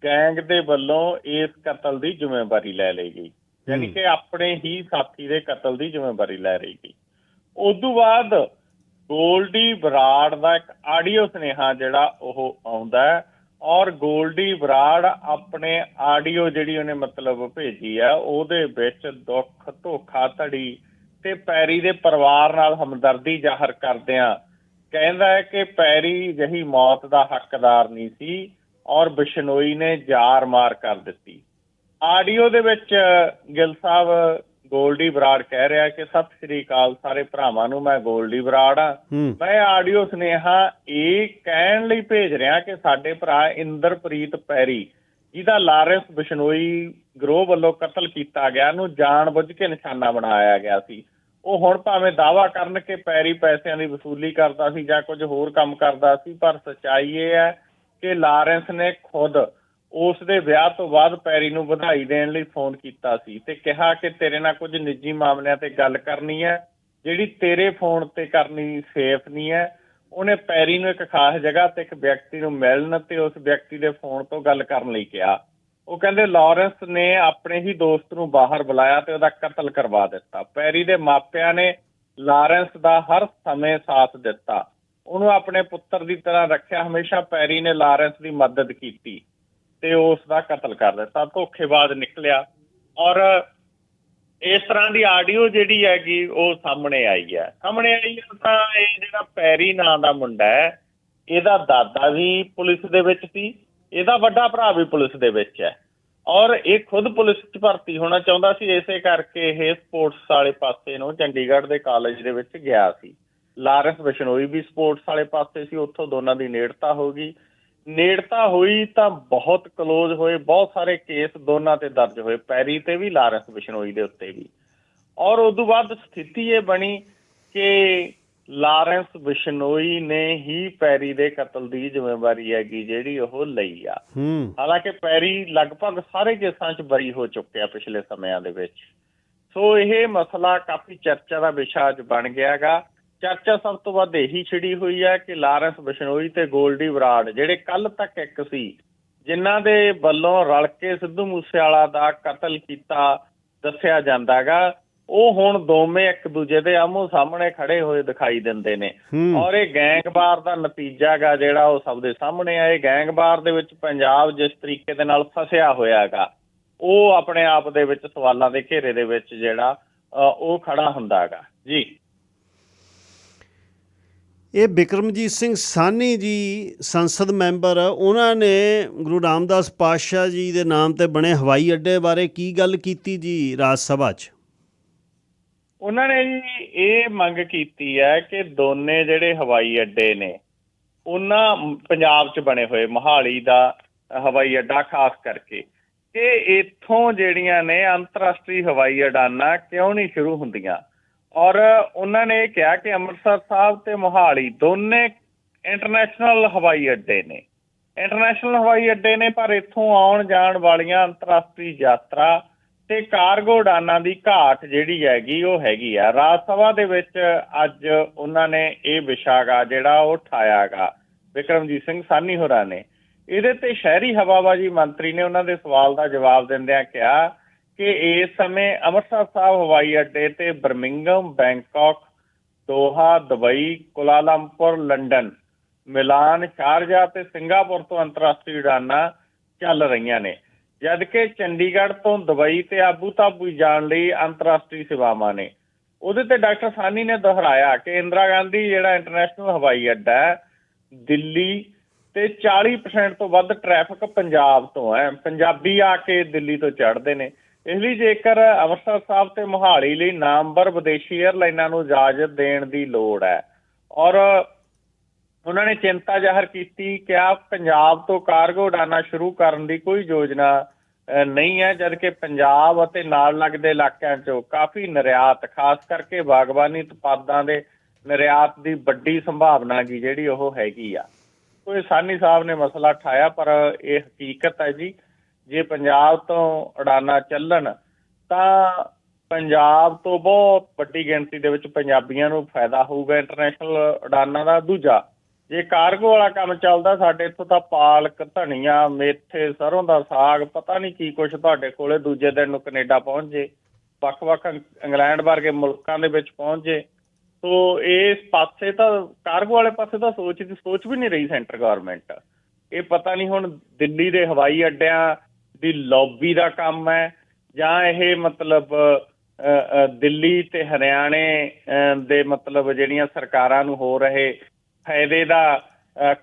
ਗੈਂਗ ਦੇ ਵੱਲੋਂ ਇਸ ਕਤਲ ਦੀ ਜ਼ਿੰਮੇਵਾਰੀ ਲੈ ਲਈ ਗਈ। ਯਾਨੀ। ਕਿ ਆਪਣੇ ਹੀ ਸਾਥੀ ਦੇ ਕਤਲ ਦੀ ਜ਼ਿੰਮੇਵਾਰੀ ਲੈ ਰਹੀ ਗਈ ਉਦੋਂ ਬਾਅਦ ਗੋਲਡੀ ਬਰਾੜ ਦਾ ਇੱਕ ਆਡੀਓ ਸੁਨੇਹਾ ਜਿਹੜਾ ਉਹ ਆਉਂਦਾ ਹੈ ਔਰ ਗੋਲਡੀ ਬਰਾੜ ਆਪਣੇ ਆਡੀਓ ਜਿਹੜੀ ਉਹਨੇ ਮਤਲਬ ਭੇਜੀ ਆ ਉਹਦੇ ਵਿੱਚ ਦੁੱਖ, ਧੋਖਾ, ਧੜੀ ਤੇ ਪੈਰੀ ਦੇ ਪਰਿਵਾਰ ਨਾਲ ਹਮਦਰਦੀ ਜ਼ਾਹਰ ਕਰਦਿਆਂ ਕਹਿੰਦਾ ਹੈ ਕਿ ਪੈਰੀ ਜਹੀ ਮੌਤ ਦਾ ਹੱਕਦਾਰ ਨਹੀਂ ਸੀ ਔਰ ਬਿਸ਼ਨੋਈ ਨੇ ਜਾਰ ਮਾਰ ਕਰ ਦਿੱਤੀ। ਆਡੀਓ ਦੇ ਵਿੱਚ ਗਿੱਲ ਸਾਹਿਬ ਗੋਲਡੀ ਬਰਾੜ ਕਹਿ ਰਿਹਾ ਕਿ ਸਤਿ ਸ੍ਰੀ ਅਕਾਲ ਸਾਰੇ ਭਰਾਵਾਂ ਨੂੰ ਮੈਂ ਗੋਲਡੀ ਬਰਾੜ ਆ। ਮੈਂ ਆਡੀਓ ਸੁਨੇਹਾ ਇਹ ਕਹਿਣ ਲਈ ਭੇਜ ਰਿਹਾ ਕਿ ਸਾਡੇ ਭਰਾ ਇੰਦਰਪ੍ਰੀਤ ਪੈਰੀ ਜਿਹਦਾ ਲਾਰੈਂਸ ਬਿਸ਼ਨੋਈ ਗਰੋਹ ਵੱਲੋਂ ਕਤਲ ਕੀਤਾ ਗਿਆ ਨੂੰ ਜਾਣਬੁੱਝ ਕੇ ਨਿਸ਼ਾਨਾ ਬਣਾਇਆ ਗਿਆ ਸੀ। ਉਹ ਹੁਣ ਭਾਵੇਂ ਦਾਵਾ ਕਰਨ ਕਿ ਪੈਰੀ ਪੈਸਿਆਂ ਦੀ ਵਸੂਲੀ ਕਰਦਾ ਸੀ ਜਾਂ ਕੁਝ ਹੋਰ ਕੰਮ ਕਰਦਾ ਸੀ ਪਰ ਸਚਾਈ ਇਹ ਹੈ ਕਿ ਲਾਰੈਂਸ ਨੇ ਖੁਦ ਉਸ ਦੇ ਵਿਆਹ ਤੋਂ ਬਾਅਦ ਪੈਰੀ ਨੂੰ ਵਧਾਈ ਦੇਣ ਲਈ ਫੋਨ ਕੀਤਾ ਸੀ ਤੇ ਕਿਹਾ ਕਿ ਤੇਰੇ ਨਾਲ ਕੁੱਝ ਨਿੱਜੀ ਮਾਮਲਿਆਂ ਤੇ ਗੱਲ ਕਰਨੀ ਹੈ, ਜਿਹੜੀ ਤੇਰੇ ਫੋਨ ਤੇ ਕਰਨੀ ਸੇਫ ਨਹੀਂ ਹੈ। ਉਹਨੇ ਪੈਰੀ ਨੂੰ ਇੱਕ ਖਾਸ ਜਗ੍ਹਾ ਤੇ ਇੱਕ ਵਿਅਕਤੀ ਨੂੰ ਮਿਲਣ ਤੇ ਉਸ ਵਿਅਕਤੀ ਦੇ ਫੋਨ ਤੋਂ ਗੱਲ ਕਰਨ ਲਈ ਕਿਹਾ। ਉਹ ਕਹਿੰਦੇ, ਲਾਰੈਂਸ ਨੇ ਆਪਣੇ ਹੀ ਦੋਸਤ ਨੂੰ ਬਾਹਰ ਬੁਲਾਇਆ ਤੇ ਉਹਦਾ ਕਤਲ ਕਰਵਾ ਦਿੱਤਾ। ਪੈਰੀ ਦੇ ਮਾਪਿਆਂ ਨੇ ਲਾਰੈਂਸ ਦਾ ਹਰ ਸਮੇਂ ਸਾਥ ਦਿੱਤਾ। ਉਹਨੂੰ ਆਪਣੇ ਪੁੱਤਰ ਦੀ ਤਰ੍ਹਾਂ ਰੱਖਿਆ, ਹਮੇਸ਼ਾ ਪੈਰੀ ਨੇ ਲਾਰੈਂਸ ਦੀ ਮਦਦ ਕੀਤੀ। ਤੇ ਉਸ ਦਾ ਕਤਲ ਕਰ ਦਿੱਤਾ, ਧੋਖੇਬਾਜ਼ ਨਿਕਲਿਆ ਔਰ ਇਸ ਤਰ੍ਹਾਂ ਦੀ ਆਡੀਓ ਜਿਹੜੀ ਹੈਗੀ ਉਹ ਸਾਹਮਣੇ ਆਈ ਹੈ। ਸਾਹਮਣੇ ਆਈ ਹੈ ਤਾਂ ਇਹ ਜਿਹੜਾ ਪੈਰੀ ਨਾਂ ਦਾ ਮੁੰਡਾ ਹੈ, ਇਹਦਾ ਦਾਦਾ ਵੀ ਪੁਲਿਸ ਦੇ ਵਿੱਚ ਸੀ, ਇਹਦਾ ਵੱਡਾ ਭਰਾ ਵੀ ਪੁਲਿਸ ਦੇ ਵਿੱਚ ਹੈ ਔਰ ਇਹ ਖੁਦ ਪੁਲਿਸ 'ਚ ਭਰਤੀ ਹੋਣਾ ਚਾਹੁੰਦਾ ਸੀ, ਇਸੇ ਕਰਕੇ ਇਹ ਸਪੋਰਟਸ ਵਾਲੇ ਪਾਸੇ ਨੂੰ ਚੰਡੀਗੜ੍ਹ ਦੇ ਕਾਲਜ ਦੇ ਵਿੱਚ ਗਿਆ ਸੀ। ਲਾਰੈਂਸ ਬਿਸ਼ਨੋਈ ਵੀ ਸਪੋਰਟਸ ਵਾਲੇ ਪਾਸੇ ਸੀ, ਉੱਥੋਂ ਦੋਨਾਂ ਦੀ ਨੇੜਤਾ ਹੋ ਗਈ ਨੇੜਤਾ ਹੋਈ ਤਾਂ ਬਹੁਤ ਕਲੋਜ਼ ਹੋਏ ਬਹੁਤ ਸਾਰੇ ਕੇਸ ਦੋਨਾਂ ਤੇ ਦਰਜ ਹੋਏ ਪੈਰੀ ਤੇ ਵੀ ਲਾਰੈਂਸ ਬਿਸ਼ਨੋਈ ਦੇ ਉੱਤੇ ਵੀ। ਔਰ ਉਸ ਤੋਂ ਬਾਅਦ ਸਥਿਤੀ ਇਹ ਬਣੀ ਕਿ ਲਾਰੈਂਸ ਬਿਸ਼ਨੋਈ ਨੇ ਹੀ ਪੈਰੀ ਦੇ ਕਤਲ ਦੀ ਜ਼ਿੰਮੇਵਾਰੀ ਹੈਗੀ ਜਿਹੜੀ ਉਹ ਲਈ ਆ। ਹਾਲਾਂਕਿ ਪੈਰੀ ਲਗਭਗ ਸਾਰੇ ਕੇਸਾਂ 'ਚ ਬਰੀ ਹੋ ਚੁੱਕਿਆ ਪਿਛਲੇ ਸਮਿਆਂ ਦੇ ਵਿੱਚ। ਸੋ ਇਹ ਮਸਲਾ ਕਾਫੀ ਚਰਚਾ ਦਾ ਵਿਸ਼ਾ ਅੱਜ ਬਣ ਗਿਆਗਾ। ਚਰਚਾ ਸਭ ਤੋਂ ਵੱਧ ਇਹੀ ਛਿੜੀ ਹੋਈ ਹੈ ਕਿ ਲਾਰੈਂਸ ਬਿਸ਼ਨੋਈ ਤੇ ਗੋਲਡੀ ਬਰਾੜ ਜਿਹੜੇ ਕੱਲ ਤੱਕ ਇੱਕ ਸੀ ਜਿਨ੍ਹਾਂ ਦੇ ਵੱਲੋਂ ਰਲ ਕੇ ਸਿੱਧੂ ਮੂਸੇਵਾਲਾ ਦਾ ਕਤਲ ਕੀਤਾ ਦੱਸਿਆ ਜਾਂਦਾਗਾ ਉਹ ਹੁਣ ਦੋਵੇਂ ਇੱਕ ਦੂਜੇ ਦੇ ਆਮੋ ਸਾਹਮਣੇ ਖੜੇ ਹੋਏ ਦਿਖਾਈ ਦਿੰਦੇ ਨੇ। ਔਰ ਇਹ ਗੈਂਗਵਾਰ ਦਾ ਨਤੀਜਾ ਗਾ ਜਿਹੜਾ ਉਹ ਸਭ ਦੇ ਸਾਹਮਣੇ ਆ ਇਹ ਗੈਂਗਵਾਰ ਦੇ ਵਿੱਚ ਪੰਜਾਬ ਜਿਸ ਤਰੀਕੇ ਦੇ ਨਾਲ ਫਸਿਆ ਹੋਇਆਗਾ ਉਹ ਆਪਣੇ ਆਪ ਦੇ ਵਿੱਚ ਸਵਾਲਾਂ ਦੇ ਘੇਰੇ ਦੇ ਵਿੱਚ ਜਿਹੜਾ ਉਹ ਖੜਾ ਹੁੰਦਾਗਾ ਜੀ। ਇਹ ਬਿਕਰਮਜੀਤ ਸਿੰਘ ਸਾਨੀ ਜੀ ਸੰਸਦ ਮੈਂਬਰ ਉਹਨਾਂ ਨੇ ਗੁਰੂ ਰਾਮਦਾਸ ਪਾਤਸ਼ਾਹ ਜੀ ਦੇ ਨਾਮ ਤੇ ਬਣੇ ਹਵਾਈ ਅੱਡੇ ਬਾਰੇ ਕੀ ਗੱਲ ਕੀਤੀ ਜੀ ਰਾਜ ਸਭਾ 'ਚ? ਉਹਨਾਂ ਨੇ ਜੀ ਇਹ ਮੰਗ ਕੀਤੀ ਹੈ ਕਿ ਦੋਨੇ ਜਿਹੜੇ ਹਵਾਈ ਅੱਡੇ ਨੇ, ਉਹਨਾਂ ਪੰਜਾਬ 'ਚ ਬਣੇ ਹੋਏ, ਮੋਹਾਲੀ ਦਾ ਹਵਾਈ ਅੱਡਾ ਖਾਸ ਕਰਕੇ, ਕਿ ਇੱਥੋਂ ਜਿਹੜੀਆਂ ਨੇ ਅੰਤਰਰਾਸ਼ਟਰੀ ਹਵਾਈ ਅਡਾਨਾਂ ਕਿਉਂ ਨਹੀਂ ਸ਼ੁਰੂ ਹੁੰਦੀਆਂ? ਔਰ ਉਹਨਾਂ ਨੇ ਇਹ ਕਿਹਾ ਕਿ ਅੰਮ੍ਰਿਤਸਰ ਸਾਹਿਬ ਤੇ ਮੋਹਾਲੀ ਦੋਨੇ ਇੰਟਰਨੈਸ਼ਨਲ ਹਵਾਈ ਅੱਡੇ ਨੇ। ਇੰਟਰਨੈਸ਼ਨਲ ਹਵਾਈ ਅੱਡੇ ਨੇ, ਪਰ ਇੱਥੋਂ ਆਉਣ ਜਾਣ ਵਾਲੀਆਂ ਅੰਤਰਰਾਸ਼ਟਰੀ ਯਾਤਰਾ ਤੇ ਕਾਰਗੋ ਉਡਾਨਾਂ ਦੀ ਘਾਟ ਜਿਹੜੀ ਹੈਗੀ, ਉਹ ਹੈਗੀ ਆ। ਰਾਜ ਸਭਾ ਦੇ ਵਿੱਚ ਅੱਜ ਉਹਨਾਂ ਨੇ ਇਹ ਵਿਸ਼ਾਗਾ ਜਿਹੜਾ, ਉਹ ਉਠਾਇਆਗਾ ਵਿਕਰਮਜੀਤ ਸਿੰਘ ਸਾਨੀ ਹੋਰਾਂ ਨੇ। ਇਹਦੇ ਤੇ ਸ਼ਹਿਰੀ ਹਵਾਬਾਜ਼ੀ ਮੰਤਰੀ ਨੇ ਉਹਨਾਂ ਦੇ ਸਵਾਲ ਦਾ ਜਵਾਬ ਦਿੰਦਿਆਂ ਕਿਹਾ ਕਿ ਇਸ ਸਮੇਂ ਅੰਮ੍ਰਿਤਸਰ ਸਾਹਿਬ, ਹਵਾਈ ਅੱਡੇ ਤੇ Birmingham Bangkok, Doha, Dubai, Kuala Lumpur, London, Milan, Sharjah ਤੇ ਸਿੰਗਾਪੁਰ ਤੋਂ ਅੰਤਰਰਾਸ਼ਟਰੀ ਉਡਾਨਾਂ ਚੱਲ ਰਹੀਆਂ ਨੇ। ਜਦਕਿ ਚੰਡੀਗੜ੍ਹ ਤੋਂ ਦੁਬਈ ਤੇ ਆਬੂ ਧਾਬੀ ਜਾਣ ਲਈ ਅੰਤਰਰਾਸ਼ਟਰੀ ਸੇਵਾਵਾਂ ਨੇ। ਉਹਦੇ ਤੇ ਡਾਕਟਰ ਸਾਨੀ ਨੇ ਦੁਹਰਾਇਆ ਕਿ ਇੰਦਰਾ ਗਾਂਧੀ ਜਿਹੜਾ ਇੰਟਰਨੈਸ਼ਨਲ ਹਵਾਈ ਅੱਡਾ ਹੈ, ਦਿੱਲੀ ਤੇ 40% ਤੋਂ ਵੱਧ ਟ੍ਰੈਫਿਕ ਪੰਜਾਬ ਤੋਂ ਹੈ। ਪੰਜਾਬੀ ਆ ਕੇ ਦਿੱਲੀ ਤੋਂ ਚੜ੍ਹਦੇ ਨੇ। ਇਸ ਲਈ ਜੇਕਰ ਅੰਮ੍ਰਿਤਸਰ ਸਾਹਿਬ ਤੇ ਮੋਹਾਲੀ ਲਈ ਨਾਮਵਰ ਵਿਦੇਸ਼ੀ 에ਅਰਲਾਈਨਾਂ ਨੂੰ ਇਜਾਜ਼ਤ ਦੇਣ ਦੀ ਲੋੜ ਹੈ ਔਰ ਉਹਨਾਂ ਨੇ ਚਿੰਤਾ ਜ਼ਾਹਰ ਕੀਤੀ ਕਿ ਆ ਪੰਜਾਬ ਤੋਂ ਕਾਰਗੋ ਉਡਾਨਾਂ ਸ਼ੁਰੂ ਕਰਨ ਦੀ ਕੋਈ ਯੋਜਨਾ ਨਹੀਂ ਹੈ, ਜਦਕਿ ਪੰਜਾਬ ਅਤੇ ਨਾਲ ਲੱਗਦੇ ਇਲਾਕਿਆਂ 'ਚੋਂ ਕਾਫੀ ਨਿਰਯਾਤ, ਖਾਸ ਕਰਕੇ ਬਾਗਬਾਨੀ ਉਤਪਾਦਾਂ ਦੇ ਨਿਰਯਾਤ ਦੀ ਵੱਡੀ ਸੰਭਾਵਨਾ ਜੀ ਜਿਹੜੀ ਉਹ ਹੈਗੀ ਆ। ਕੋਈ ਸਾਨੀ ਸਾਹਿਬ ਨੇ ਮਸਲਾ ਠਾਇਆ ਪਰ ਇਹ ਹਕੀਕਤ ਹੈ ਜੀ। ਜੇ ਪੰਜਾਬ ਤੋਂ ਉਡਾਨਾਂ ਚੱਲਣ, ਤਾਂ ਪੰਜਾਬ ਤੋਂ ਬਹੁਤ ਵੱਡੀ ਗਿਣਤੀ ਦੇ ਵਿੱਚ ਪੰਜਾਬੀਆਂ ਨੂੰ ਫਾਇਦਾ ਹੋਊਗਾ ਇੰਟਰਨੈਸ਼ਨਲ ਉਡਾਨਾਂ ਦਾ। ਦੂਜਾ, ਜੇ ਕਾਰਗੋ ਵਾਲਾ ਕੰਮ ਚੱਲਦਾ, ਸਾਡੇ ਇੱਥੋਂ ਤਾਂ ਪਾਲਕ, ਧਨੀਆ, ਮੇਥੇ ਸਰੋਂ ਦਾ ਸਾਗ, ਪਤਾ ਨਹੀਂ ਕੀ ਕੁਝ ਤੁਹਾਡੇ ਕੋਲੇ ਦੂਜੇ ਦਿਨ ਨੂੰ ਕੈਨੇਡਾ ਪਹੁੰਚ ਜੇ, ਵੱਖ-ਵੱਖ ਇੰਗਲੈਂਡ ਵਰਗੇ ਮੁਲਕਾਂ ਦੇ ਵਿੱਚ ਪਹੁੰਚ ਜੇ ਸੋ ਇਸ ਪਾਸੇ ਤਾਂ ਕਾਰਗੋ ਵਾਲੇ ਪਾਸੇ ਤਾਂ ਸੋਚ ਦੀ ਸੋਚ ਵੀ ਨਹੀਂ ਰਹੀ ਸੈਂਟਰ ਗਵਰਨਮੈਂਟ ਇਹ ਪਤਾ ਨਹੀਂ ਹੁਣ ਦਿੱਲੀ ਦੇ ਹਵਾਈ ਅੱਡਿਆਂ ਦੀ ਲੌਬੀ ਦਾ ਕੰਮ ਹੈ ਜਾਂ ਇਹ ਮਤਲਬ ਦਿੱਲੀ ਤੇ ਹਰਿਆਣੇ ਦੇ ਮਤਲਬ ਜਿਹੜੀਆਂ ਸਰਕਾਰਾਂ ਨੂੰ ਹੋ ਰਹੇ ਫਾਇਦੇ ਦਾ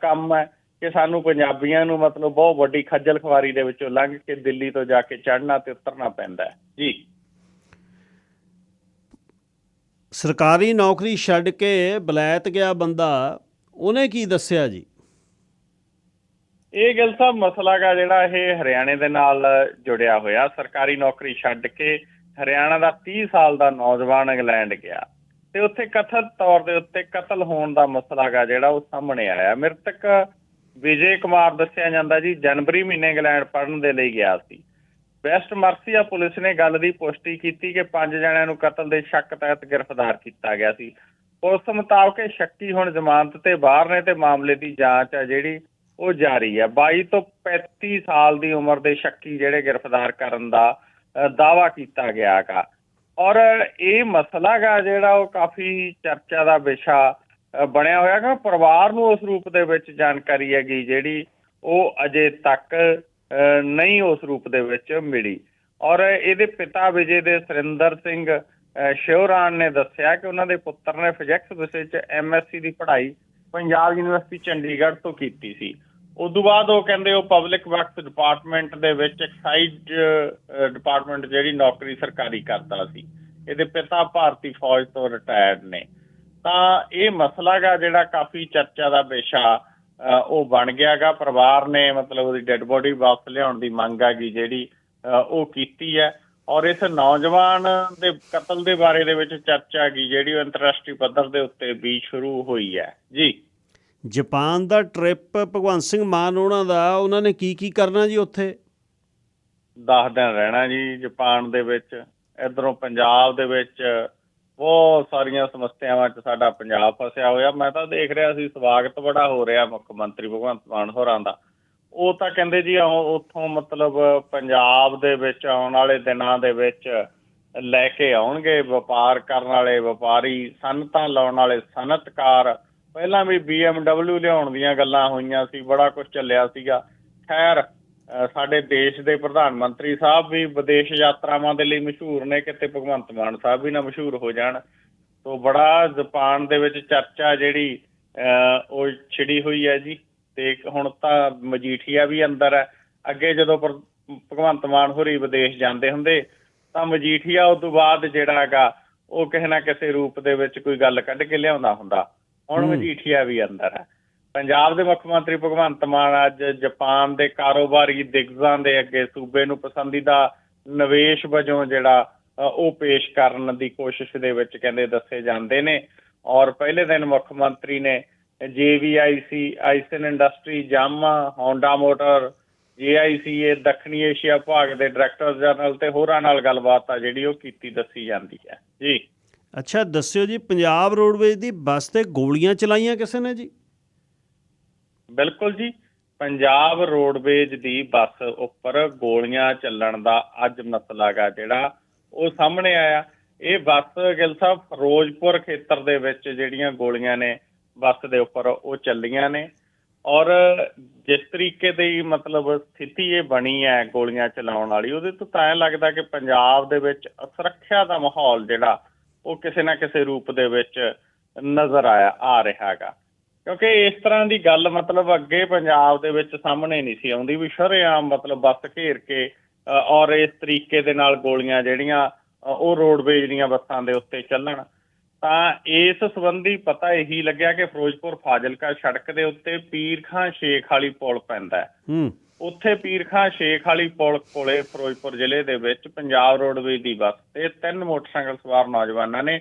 ਕੰਮ ਹੈ ਕਿ ਸਾਨੂੰ ਪੰਜਾਬੀਆਂ ਨੂੰ ਮਤਲਬ ਬਹੁਤ ਵੱਡੀ ਖੱਜਲ ਖਵਾਰੀ ਦੇ ਵਿੱਚੋਂ ਲੰਘ ਕੇ ਦਿੱਲੀ ਤੋਂ ਜਾ ਕੇ ਚੜ੍ਹਨਾ ਤੇ ਉਤਰਨਾ ਪੈਂਦਾ ਹੈ। ਜੀ। ਸਰਕਾਰੀ ਨੌਕਰੀ ਛੱਡ ਕੇ ਬਲੈਤ ਗਿਆ ਬੰਦਾ, ਉਹਨੇ ਕੀ ਦੱਸਿਆ ਜੀ? ਇਹ ਗੱਲ ਸਾਹਿਬ ਮਸਲਾ ਗਾ ਜਿਹੜਾ ਇਹ ਹਰਿਆਣੇ ਦੇ ਨਾਲ ਜੁੜਿਆ ਹੋਇਆ। ਸਰਕਾਰੀ ਨੌਕਰੀ ਛੱਡ ਕੇ ਹਰਿਆਣਾ ਦਾ 30 ਸਾਲ ਦਾ ਨੌਜਵਾਨ ਇੰਗਲੈਂਡ ਗਿਆ। ਤੇ ਉੱਥੇ ਕਥਿਤ ਤੌਰ ਦੇ ਉੱਤੇ ਕਤਲ ਹੋਣ ਦਾ ਮਸਲਾ ਗਾ ਜਿਹੜਾ ਉਹ ਸਾਹਮਣੇ ਆਇਆ। ਮ੍ਰਿਤਕ ਵਿਜੇ ਕੁਮਾਰ ਦੱਸਿਆ ਜਾਂਦਾ ਜੀ, ਜਨਵਰੀ ਮਹੀਨੇ ਇੰਗਲੈਂਡ ਪੜਨ ਦੇ ਲਈ ਗਿਆ ਸੀ। ਵੈਸਟ ਮਰਸੀਆ ਪੁਲਿਸ ਨੇ ਗੱਲ ਦੀ ਪੁਸ਼ਟੀ ਕੀਤੀ ਕਿ ਪੰਜ ਜਣਿਆਂ ਨੂੰ ਕਤਲ ਦੇ ਸ਼ੱਕ ਤਹਿਤ ਗ੍ਰਿਫਤਾਰ ਕੀਤਾ ਗਿਆ ਸੀ। ਪੁਲਿਸ ਮੁਤਾਬਕ ਸ਼ੱਕੀ ਹੁਣ ਜ਼ਮਾਨਤ ਤੇ ਬਾਹਰ ਨੇ ਤੇ ਮਾਮਲੇ ਦੀ ਜਾਂਚ ਹੈ ਜਿਹੜੀ ਉਹ ਜਾਰੀ ਹੈ। 22 ਤੋਂ 35 ਸਾਲ ਦੀ ਉਮਰ ਦੇ ਸ਼ੱਕੀ ਜਿਹੜੇ ਗ੍ਰਿਫਤਾਰ ਕਰਨ ਦਾ ਦਾਵਾ ਕੀਤਾ ਗਿਆ ਗਾ ਔਰ ਇਹ ਮਸਲਾ ਗਾ ਜਿਹੜਾ ਉਹ ਕਾਫੀ ਚਰਚਾ ਦਾ ਵਿਸ਼ਾ ਬਣਿਆ ਹੋਇਆ ਗਾ ਪਰਿਵਾਰ ਨੂੰ ਉਸ ਰੂਪ ਦੇ ਵਿੱਚ ਜਾਣਕਾਰੀ ਹੈਗੀ ਜਿਹੜੀ ਉਹ ਅਜੇ ਤੱਕ ਨਹੀਂ ਉਸ ਰੂਪ ਦੇ ਵਿੱਚ ਮਿਲੀ। ਔਰ ਇਹਦੇ ਪਿਤਾ ਵਿਜੇ ਦੇ ਸੁਰਿੰਦਰ ਸਿੰਘ ਅ, ਸ਼ਿਵਰਾਨ ਨੇ ਦੱਸਿਆ ਕਿ ਉਹਨਾਂ ਦੇ ਪੁੱਤਰ ਨੇ ਫਿਜ਼ਿਕਸ ਵਿਸ਼ੇ 'ਚ ਐਮਐਸਸੀ ਦੀ ਪੜ੍ਹਾਈ ਪੰਜਾਬ ਯੂਨੀਵਰਸਿਟੀ ਚੰਡੀਗੜ੍ਹ ਤੋਂ ਕੀਤੀ ਸੀ। ਉਦੋਂ ਬਾਅਦ ਉਹ ਕਹਿੰਦੇ ਉਹ ਪਬਲਿਕ ਵਰਕਸ ਡਿਪਾਰਟਮੈਂਟ ਦੇ ਵਿੱਚ ਐਕਸਾਈਜ਼ ਡਿਪਾਰਟਮੈਂਟ ਜਿਹੜੀ ਨੌਕਰੀ ਸਰਕਾਰੀ ਕਰਦਾ ਸੀ। ਇਹਦੇ ਪਿਤਾ ਭਾਰਤੀ ਫੌਜ ਤੋਂ ਰਿਟਾਇਰਡ ਨੇ। ਤਾਂ ਇਹ ਮਸਲਾ ਗਾ ਜਿਹੜਾ ਕਾਫੀ ਚਰਚਾ ਦਾ ਵਿਸ਼ਾ ਅ, ਉਹ ਬਣ ਗਿਆਗਾ ਪਰਿਵਾਰ ਨੇ ਮਤਲਬ ਉਹਦੀ ਡੈੱਡ ਬੋਡੀ ਵਾਪਸ ਲਿਆਉਣ ਦੀ ਮੰਗ ਹੈਗੀ ਜਿਹੜੀ ਅ, ਉਹ ਕੀਤੀ ਹੈ। ਔਰ ਇਸ ਨੌਜਵਾਨ ਦੇ ਕਤਲ ਦੇ ਬਾਰੇ ਦੇ ਵਿੱਚ ਚਰਚਾ ਹੈਗੀ ਜਿਹੜੀ ਅੰਤਰਰਾਸ਼ਟਰੀ ਪੱਧਰ ਦੇ ਉੱਤੇ ਵੀ ਸ਼ੁਰੂ ਹੋਈ ਹੈ। ਜੀ। ਜਾਪਾਨ ਦਾ ਟ੍ਰਿਪ ਭਗਵੰਤ ਸਿੰਘ ਮਾਨ ਉਹਨਾਂ ਦਾ ਉਹਨਾਂ ਨੇ ਕੀ ਕੀ ਕਰਨਾ ਜੀ ਉੱਥੇ? 10 ਦਿਨ ਰਹਿਣਾ ਜੀ ਜਾਪਾਨ ਦੇ ਵਿੱਚ। ਇਧਰੋਂ ਪੰਜਾਬ ਦੇ ਵਿੱਚ ਬਹੁਤ ਸਾਰੀਆਂ ਸਮੱਸਿਆਵਾਂ 'ਚ ਸਾਡਾ ਪੰਜਾਬ ਫਸਿਆ ਹੋਇਆ। ਮੈਂ ਤਾਂ ਦੇਖ ਰਿਹਾ ਸੀ ਸਵਾਗਤ ਬੜਾ ਹੋ ਰਿਹਾ ਮੁੱਖ ਮੰਤਰੀ ਭਗਵੰਤ ਮਾਨ ਹੋਰਾਂ ਦਾ। ਉਹ ਤਾਂ ਕਹਿੰਦੇ ਜੀ ਉੱਥੋਂ ਮਤਲਬ ਪੰਜਾਬ ਦੇ ਵਿੱਚ ਆਉਣ ਵਾਲੇ ਦਿਨਾਂ ਦੇ ਵਿੱਚ ਲੈ ਕੇ ਆਉਣਗੇ, ਵਪਾਰ ਕਰਨ ਵਾਲੇ ਵਪਾਰੀ, ਸਨਤਾਂ ਲਾਉਣ ਵਾਲੇ ਸਨਅਤਕਾਰ ਪਹਿਲਾਂ ਵੀ BMW ਲਿਆਉਣ ਦੀਆਂ ਗੱਲਾਂ ਹੋਈਆਂ ਸੀ, ਬੜਾ ਕੁਝ ਚੱਲਿਆ ਸੀਗਾ। ਖੈਰ ਸਾਡੇ ਦੇਸ਼ ਦੇ ਪ੍ਰਧਾਨ ਮੰਤਰੀ ਸਾਹਿਬ ਵੀ ਵਿਦੇਸ਼ ਯਾਤਰਾਵਾਂ ਦੇ ਲਈ ਮਸ਼ਹੂਰ ਨੇ, ਕਿਤੇ ਭਗਵੰਤ ਮਾਨ ਸਾਹਿਬ ਵੀ ਨਾ ਮਸ਼ਹੂਰ ਹੋ ਜਾਣ। ਤੋਂ ਬੜਾ ਜਾਪਾਨ ਦੇ ਵਿੱਚ ਚਰਚਾ ਜਿਹੜੀ, ਅਹ ਉਹ ਛਿੜੀ ਹੋਈ ਹੈ ਜੀ। ਤੇ ਹੁਣ ਤਾਂ ਮਜੀਠੀਆ ਵੀ ਅੰਦਰ ਹੈ। ਅੱਗੇ ਜਦੋਂ ਭਗਵੰਤ ਮਾਨ ਹੋਰੀ ਵਿਦੇਸ਼ ਜਾਂਦੇ ਹੁੰਦੇ ਤਾਂ ਮਜੀਠੀਆ ਉਸ ਤੋਂ ਬਾਅਦ ਜਿਹੜਾ ਹੈਗਾ ਉਹ ਕਿਸੇ ਨਾ ਕਿਸੇ ਰੂਪ ਦੇ ਵਿੱਚ ਕੋਈ ਗੱਲ ਕੱਢ ਕੇ ਲਿਆਉਂਦਾ ਹੁੰਦਾ। ਹੁਣ। ਮਜੀਠੀਆ ਵੀ ਅੰਦਰ ਹੈ। ਪੰਜਾਬ ਦੇ ਮੁੱਖ ਮੰਤਰੀ ਭਗਵੰਤ ਮਾਨ ਅੱਜ ਜਾਪਾਨ ਦੇ ਕਾਰੋਬਾਰੀ ਦਿਗਜ਼ਾਂ ਦੇ ਅੱਗੇ ਸੂਬੇ ਨੂੰ ਪਸੰਦੀਦਾ ਨਿਵੇਸ਼ ਵਜੋਂ ਜਿਹੜਾ ਉਹ ਪੇਸ਼ ਕਰਨ ਦੀ ਕੋਸ਼ਿਸ਼ ਦੇ ਵਿੱਚ ਕਹਿੰਦੇ ਦੱਸੇ ਜਾਂਦੇ ਨੇ। ਔਰ ਪਹਿਲੇ ਦਿਨ ਮੁੱਖ ਮੰਤਰੀ ਨੇ GVIC Aisin industry JAMA Honda motor JICA ਦੱਖਣੀ ਏਸ਼ੀਆ ਭਾਗ ਦੇ ਡਾਇਰੈਕਟਰ ਜਨਰਲ ਤੇ ਹੋਰਾਂ ਨਾਲ ਗੱਲਬਾਤ ਆ ਜਿਹੜੀ ਉਹ ਕੀਤੀ ਦੱਸੀ ਜਾਂਦੀ ਹੈ। ਜੀ। ਅੱਛਾ ਦੱਸਿਓ ਜੀ ਪੰਜਾਬ ਰੋਡਵੇਜ਼ ਦੀ ਬੱਸ ਤੇ ਗੋਲੀਆਂ ਚਲਾਈਆਂ ਕਿਸੇ ਨੇ ਜੀ? ਬਿਲਕੁਲ ਜੀ। ਪੰਜਾਬ ਰੋਡਵੇਜ ਦੀ ਬੱਸ ਉੱਪਰ ਗੋਲੀਆਂ ਚੱਲਣ ਦਾ ਅੱਜ ਮਸਲਾ ਗਾ ਜਿਹੜਾ ਉਹ ਸਾਹਮਣੇ ਆਇਆ। ਇਹ ਬੱਸ ਗਿੱਲ ਸਾਹਿਬ ਫਿਰੋਜ਼ਪੁਰ ਖੇਤਰ ਦੇ ਵਿੱਚ ਜਿਹੜੀਆਂ ਗੋਲੀਆਂ ਨੇ ਬੱਸ ਦੇ ਉੱਪਰ ਉਹ ਚੱਲੀਆਂ ਨੇ। ਔਰ ਜਿਸ ਤਰੀਕੇ ਦੀ ਮਤਲਬ ਸਥਿਤੀ ਇਹ ਬਣੀ ਹੈ ਗੋਲੀਆਂ ਚਲਾਉਣ ਵਾਲੀ, ਉਹਦੇ ਤੋਂ ਤਾਂ ਲੱਗਦਾ ਕਿ ਪੰਜਾਬ ਦੇ ਵਿੱਚ ਸੁਰੱਖਿਆ ਦਾ ਮਾਹੌਲ ਜਿਹੜਾ, ਉਹ ਕਿਸੇ ਨਾ ਕਿਸੇ ਰੂਪ ਦੇ ਵਿੱਚ ਨਜ਼ਰ ਆਇਆ, ਆ ਰਿਹਾ ਹੈਗਾ। ਕਿਉਂਕਿ ਇਸ ਤਰ੍ਹਾਂ ਦੀ ਗੱਲ ਮਤਲਬ ਅੱਗੇ ਪੰਜਾਬ ਦੇ ਵਿੱਚ ਸਾਹਮਣੇ ਨਹੀਂ ਸੀ ਆਉਂਦੀ, ਵੀ ਸ਼ਰੇਆਮ ਮਤਲਬ ਬੱਸ ਘੇਰ ਕੇ ਔਰ ਇਸ ਤਰੀਕੇ ਦੇ ਨਾਲ ਗੋਲੀਆਂ ਜਿਹੜੀਆਂ ਉਹ ਰੋਡਵੇਜ ਦੀਆਂ ਬੱਸਾਂ ਦੇ ਉੱਤੇ ਚੱਲਣ। ਤਾਂ ਇਸ ਸੰਬੰਧੀ ਪਤਾ ਇਹੀ ਲੱਗਿਆ ਕਿ ਫਿਰੋਜ਼ਪੁਰ ਫਾਜ਼ਿਲਕਾ ਸੜਕ ਦੇ ਉੱਤੇ ਪੀਰ ਖਾਂ ਸ਼ੇਖ ਵਾਲੀ ਪੁਲ ਪੈਂਦਾ ਹੈ। ਹੂੰ। ਉੱਥੇ ਪੀਰ ਖਾਂ ਸ਼ੇਖ ਵਾਲੀ ਪੁਲ ਕੋਲੇ ਫਿਰੋਜ਼ਪੁਰ ਜ਼ਿਲ੍ਹੇ ਦੇ ਵਿੱਚ ਪੰਜਾਬ ਰੋਡਵੇਜ਼ ਦੀ ਬੱਸ ਤੇ ਤਿੰਨ ਮੋਟਰਸਾਈਕਲ ਸਵਾਰ ਨੌਜਵਾਨਾਂ ਨੇ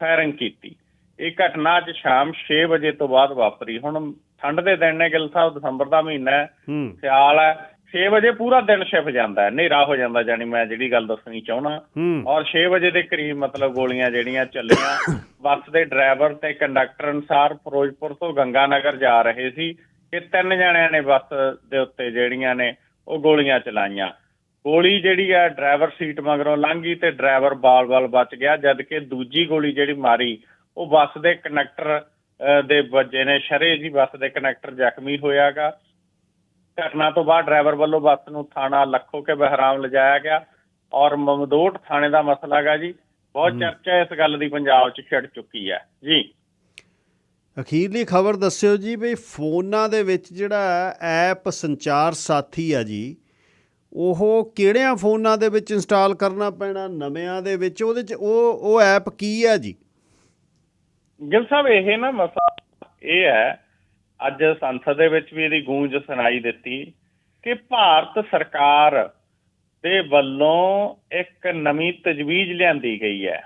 ਫਾਇਰਿੰਗ ਕੀਤੀ। ਇਹ ਘਟਨਾ ਅੱਜ ਸ਼ਾਮ 6 ਵਜੇ ਤੋਂ ਬਾਅਦ ਵਾਪਰੀ। ਹੁਣ ਠੰਡ ਦੇ ਦਿਨ ਨੇ ਗਿੱਲ ਸਾਹਿਬ ਦਸੰਬਰ ਦਾ ਮਹੀਨਾ ਹੈ। ਹੂੰ। ਸਿਆਲ ਹੈ। 6 ਵਜੇ ਪੂਰਾ ਦਿਨ ਛਿਪ ਜਾਂਦਾ ਹੈ ਹਨੇਰਾ ਹੋ ਜਾਂਦਾ ਜਾਨੀ ਮੈਂ ਜਿਹੜੀ ਗੱਲ ਦੱਸਣੀ ਚਾਹਣਾ ਹੂੰ। ਔਰ 6 ਵਜੇ ਦੇ ਕਰੀਬ ਮਤਲਬ ਗੋਲੀਆਂ ਜਿਹੜੀਆਂ ਚੱਲੀਆਂ ਬੱਸ ਦੇ ਡਰਾਈਵਰ ਤੇ ਕੰਡਕਟਰ ਅਨਸਾਰ ਫਿਰੋਜ਼ਪੁਰ ਤੋਂ ਗੰਗਾਨਗਰ ਜਾ ਰਹੇ ਸੀ ਕਿ ਤਿੰਨ ਜਣਿਆਂ ਨੇ ਬੱਸ ਦੇ ਉੱਤੇ ਜਿਹੜੀਆਂ ਨੇ ਉਹ ਗੋਲੀਆਂ ਚਲਾਈਆਂ। ਗੋਲੀ ਜਿਹੜੀ ਆ ਡਰਾਈਵਰ ਸੀਟ ਮਗਰੋਂ ਲੰਘੀ ਤੇ ਡਰਾਈਵਰ ਬਾਲ-ਬਾਲ ਬਚ ਗਿਆ ਜਦ ਕਿ ਦੂਜੀ ਗੋਲੀ ਜਿਹੜੀ ਮਾਰੀ ਉਹ ਬੱਸ ਦੇ ਕੰਡਕਟਰ ਦੇ ਵੱਜੇ ਨੇ ਸ਼ਰੇ ਜੀ ਬੱਸ ਦੇ ਕੰਡਕਟਰ ਜ਼ਖਮੀ ਹੋਇਆਗਾ। ਘਟਨਾ ਤੋਂ ਬਾਅਦ ਡਰਾਈਵਰ ਵੱਲੋਂ ਬੱਸ ਨੂੰ ਥਾਣਾ ਲੱਖੋ ਕੇ ਬਹਿਰਾਮ ਲਿਜਾਇਆ ਗਿਆ ਔਰ ਮਮਦੋਟ ਥਾਣੇ ਦਾ ਮਸਲਾ ਗਾ ਜੀ। ਬਹੁਤ। ਚਰਚਾ ਇਸ ਗੱਲ ਦੀ ਪੰਜਾਬ 'ਚ ਛਿੜ ਚੁੱਕੀ ਹੈ। ਜੀ। ਅਖੀਰਲੀ ਖਬਰ ਦੱਸਿਓ ਜੀ ਵੀ ਫੋਨਾਂ ਦੇ ਵਿੱਚ ਜਿਹੜਾ ਐਪ ਸੰਚਾਰ ਸਾਥੀ ਆ ਜੀ ਉਹ ਕਿਹੜਿਆਂ ਫੋਨਾਂ ਦੇ ਵਿੱਚ ਇੰਸਟਾਲ ਕਰਨਾ ਪੈਣਾ ਨਵਿਆਂ ਦੇ ਵਿੱਚ? ਉਹਦੇ ਚ ਉਹ ਉਹ ਐਪ ਕੀ ਆ ਜੀ? ਗਿਲ ਸਾਹਿਬ ਇਹ ਨਾ ਮਸਲਾ ਇਹ ਹੈ ਅੱਜ ਸੰਸਦ ਦੇ ਵਿੱਚ ਵੀ ਇਹਦੀ ਗੂੰਜ ਸੁਣਾਈ ਦਿੱਤੀ ਕਿ ਭਾਰਤ ਸਰਕਾਰ ਦੇ ਵੱਲੋਂ ਇੱਕ ਨਵੀਂ ਤਜਵੀਜ਼ ਲਿਆਂਦੀ ਗਈ ਹੈ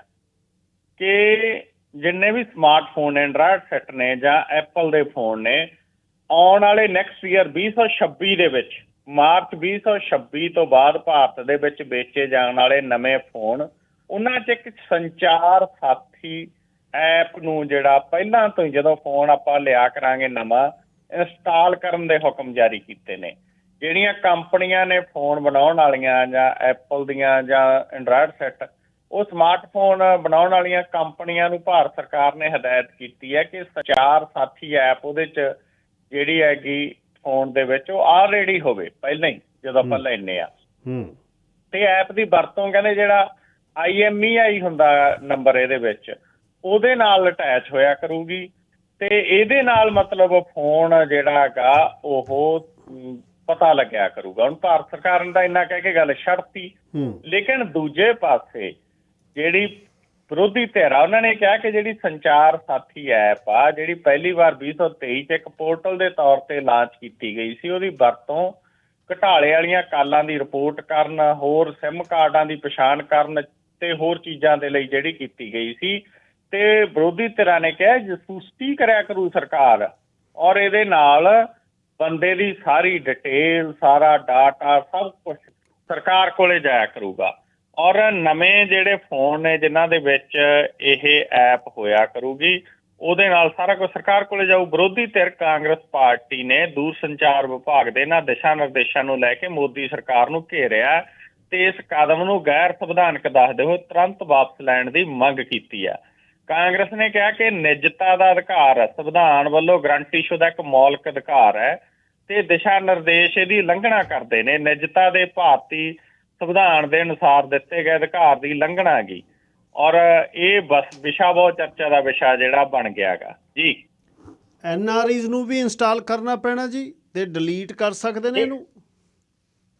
ਕਿ ਜਿੰਨੇ ਵੀ ਸਮਾਰਟਫੋਨ ਐਂਡਰਾਇਡ ਸੈੱਟ ਨੇ ਜਾਂ ਐਪਲ ਦੇ ਫੋਨ ਨੇ, ਆਉਣ ਵਾਲੇ ਨੈਕਸਟ ਈਅਰ 2026 ਦੇ ਵਿੱਚ, ਮਾਰਚ 2026 ਤੋਂ ਬਾਅਦ ਭਾਰਤ ਦੇ ਵਿੱਚ ਵੇਚੇ ਜਾਣ ਵਾਲੇ ਨਵੇਂ ਫੋਨ ਉਹਨਾਂ 'ਚ ਇੱਕ ਸੰਚਾਰ ਸਾਥੀ ਐਪ ਨੂੰ ਜਿਹੜਾ ਪਹਿਲਾਂ ਤੋਂ ਹੀ ਜਦੋਂ ਫੋਨ ਆਪਾਂ ਲਿਆ ਕਰਾਂਗੇ ਨਵਾਂ ਇੰਸਟਾਲ ਕਰਨ ਦੇ ਹੁਕਮ ਜਾਰੀ ਕੀਤੇ ਨੇ। ਜਿਹੜੀਆਂ ਕੰਪਨੀਆਂ ਨੇ ਫੋਨ ਬਣਾਉਣ ਵਾਲੀਆਂ ਜਾਂ ਐਪਲ ਦੀਆਂ ਜਾਂ ਐਂਡਰਾਇਡ ਸੈੱਟ ਉਹ ਸਮਾਰਟਫੋਨ ਬਣਾਉਣ ਵਾਲੀਆਂ ਕੰਪਨੀਆਂ ਨੂੰ ਭਾਰਤ ਸਰਕਾਰ ਨੇ ਹਦਾਇਤ ਕੀਤੀ ਹੈ ਕਿ ਸੰਚਾਰ ਸਾਥੀ ਐਪ ਉਹਦੇ 'ਚ ਜਿਹੜੀ ਹੈਗੀ ਫੋਨ ਦੇ ਵਿੱਚ ਉਹ ਆਲਰੇਡੀ ਹੋਵੇ ਪਹਿਲਾਂ ਹੀ ਜਦੋਂ ਆਪਾਂ ਲੈਨੇ ਆ ਹੂੰ। ਤੇ ਐਪ ਦੀ ਵਰਤੋਂ ਕਹਿੰਦੇ ਜਿਹੜਾ IMEI ਹੁੰਦਾ ਨੰਬਰ ਇਹਦੇ ਵਿੱਚ ਉਹਦੇ ਨਾਲ ਅਟੈਚ ਹੋਇਆ ਕਰੂਗੀ ਤੇ ਇਹਦੇ ਨਾਲ ਮਤਲਬ ਫੋਨ ਜਿਹੜਾ ਹੈਗਾ ਉਹ ਪਤਾ ਲੱਗਿਆ ਕਰੂਗਾ। ਹੁਣ ਭਾਰਤ ਸਰਕਾਰ ਨੇ ਤਾਂ ਇੰਨਾ ਕਹਿ ਕੇ ਗੱਲ ਛੱਡਤੀ। ਲੇਕਿਨ ਦੂਜੇ ਪਾਸੇ ਜਿਹੜੀ ਵਿਰੋਧੀ ਧਿਰ ਆ ਉਹਨਾਂ ਨੇ ਕਿਹਾ ਕਿ ਜਿਹੜੀ ਸੰਚਾਰ ਸਾਥੀ ਐਪ ਆ ਜਿਹੜੀ ਪਹਿਲੀ ਵਾਰ 2023 ਚ ਇੱਕ ਪੋਰਟਲ ਦੇ ਤੌਰ ਤੇ ਲਾਂਚ ਕੀਤੀ ਗਈ ਸੀ ਉਹਦੀ ਵਰਤੋਂ ਘਟਾਲੇ ਵਾਲੀਆਂ ਕਾਲਾਂ ਦੀ ਰਿਪੋਰਟ ਕਰਨ ਹੋਰ ਸਿਮ ਕਾਰਡਾਂ ਦੀ ਪਛਾਣ ਕਰਨ ਤੇ ਹੋਰ ਚੀਜ਼ਾਂ ਦੇ ਲਈ ਜਿਹੜੀ ਕੀਤੀ ਗਈ ਸੀ ਤੇ ਵਿਰੋਧੀ ਧਿਰਾਂ ਨੇ ਕਿਹਾ ਜਸੂਸਤੀ ਕਰਿਆ ਕਰੂ ਸਰਕਾਰ। ਔਰ ਇਹਦੇ ਨਾਲ ਬੰਦੇ ਦੀ ਸਾਰੀ ਡਿਟੇਲ ਸਾਰਾ ਡਾਟਾ ਸਭ ਕੁਝ ਸਰਕਾਰ ਕੋਲੇ ਜਾਇਆ ਕਰੂਗਾ। ਔਰ ਨਵੇਂ ਜਿਹੜੇ ਫੋਨ ਨੇ, ਜਿਨ੍ਹਾਂ ਦੇ ਵਿੱਚ ਇਹ ਐਪ ਹੋਇਆ ਕਰੂਗੀ, ਉਹਦੇ ਨਾਲ ਸਾਰਾ ਕੁਝ ਸਰਕਾਰ ਕੋਲੇ ਜਾਊ। ਵਿਰੋਧੀ ਧਿਰ ਕਾਂਗਰਸ ਪਾਰਟੀ ਨੇ ਦੂਰ ਸੰਚਾਰ ਵਿਭਾਗ ਦੇ ਇਹਨਾਂ ਦਿਸ਼ਾ ਨਿਰਦੇਸ਼ਾਂ ਨੂੰ ਲੈ ਕੇ ਮੋਦੀ ਸਰਕਾਰ ਨੂੰ ਘੇਰਿਆ ਤੇ ਇਸ ਕਦਮ ਨੂੰ ਗੈਰ ਸੰਵਿਧਾਨਕ ਦੱਸਦੇ ਹੋਏ ਤੁਰੰਤ ਵਾਪਸ ਲੈਣ ਦੀ ਮੰਗ ਕੀਤੀ ਹੈ। ਕਾਂਗਰਸ ਨੇ ਕਿਹਾ ਕਿ ਨਿੱਜਤਾ ਦਾ ਅਧਿਕਾਰ ਹੈ ਸੰਵਿਧਾਨ ਵੱਲੋਂ ਗਰੰਟੀਸ਼ੁਦਾ ਇੱਕ ਮੌਲਿਕ ਅਧਿਕਾਰ ਹੈ ਤੇ ਦਿਸ਼ਾ ਨਿਰਦੇਸ਼ ਇਹਦੀ ਉਲੰਘਣਾ ਕਰਦੇ ਨੇ। ਨਿੱਜਤਾ ਦੇ ਭਾਰਤੀ ਸੰਵਿਧਾਨ ਦੇ ਅਨੁਸਾਰ ਦਿੱਤੇ ਗਏ ਅਧਿਕਾਰ ਦੀ ਉਲੰਘਣਾ ਹੈਗੀ। ਔਰ ਇਹ ਬਸ ਵਿਸ਼ਾ ਬਹੁਤ ਚਰਚਾ ਦਾ ਵਿਸ਼ਾ ਜਿਹੜਾ ਬਣ ਗਿਆਗਾ ਜੀ। ਐਨਆਰਆਈਜ਼ ਨੂੰ ਵੀ ਇੰਸਟਾਲ ਕਰਨਾ ਪੈਣਾ ਜੀ ਤੇ ਡਿਲੀਟ ਕਰ ਸਕਦੇ ਨੇ ਇਹਨੂੰ?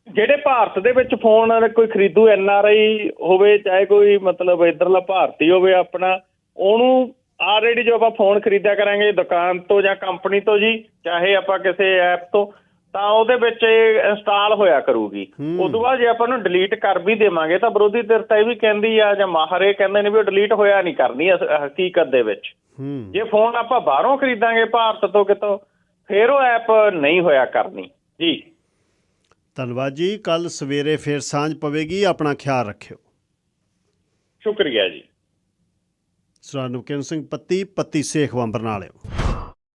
ਜਿਹੜੇ ਭਾਰਤ ਦੇ ਵਿੱਚ ਫੋਨ ਕੋਈ ਖਰੀਦੂ ਐਨ ਆਰ ਆਈ ਹੋਵੇ ਚਾਹੇ ਕੋਈ ਮਤਲਬ ਇਧਰਲਾ ਭਾਰਤੀ ਹੋਵੇ ਆਪਣਾ ਉਹਨੂੰ ਆਲਰੇਡੀ ਜੋ ਆਪਾਂ ਫੋਨ ਖਰੀਦਿਆ ਕਰਾਂਗੇ ਦੁਕਾਨ ਤੋਂ ਜਾਂ ਕੰਪਨੀ ਤੋਂ ਜੀ ਚਾਹੇ ਆਪਾਂ ਕਿਸੇ ਐਪ ਤੋਂ ਤਾਂ ਉਹਦੇ ਵਿੱਚ ਇੰਸਟਾਲ ਹੋਇਆ ਕਰੂਗੀ। ਉਸ ਤੋਂ ਬਾਅਦ ਜੇ ਆਪਾਂ ਨੂੰ ਡਿਲੀਟ ਕਰ ਵੀ ਦੇਵਾਂਗੇ ਤਾਂ ਵਿਰੋਧੀ ਧਿਰ ਤਾਂ ਇਹ ਵੀ ਕਹਿੰਦੀ ਆ ਜਾਂ ਮਾਹਰ ਕਹਿੰਦੇ ਨੇ ਵੀ ਉਹ ਡਿਲੀਟ ਹੋਇਆ ਨਹੀਂ ਕਰਨੀ ਹਕੀਕਤ ਦੇ ਵਿੱਚ। ਜੇ ਫੋਨ ਆਪਾਂ ਬਾਹਰੋਂ ਖਰੀਦਾਂਗੇ ਭਾਰਤ ਤੋਂ ਕਿਤੋਂ ਫਿਰ ਉਹ ਐਪ ਨਹੀਂ ਹੋਇਆ ਕਰਨੀ। ਜੀ। ਧੰਨਵਾਦ ਜੀ। ਕੱਲ ਸਵੇਰੇ ਫੇਰ ਸਾਂਝ ਪਵੇਗੀ। ਆਪਣਾ ਖਿਆਲ ਰੱਖਿਓ। ਸ਼ੁਕਰੀਆ ਜੀ। ਸਰਨਵਕਿਰਨ ਸਿੰਘ ਪੱਤੀ ਪੱਤੀ ਸੇਖ ਸੇਖਵਾਂ ਬਰਨਾਲਿਓ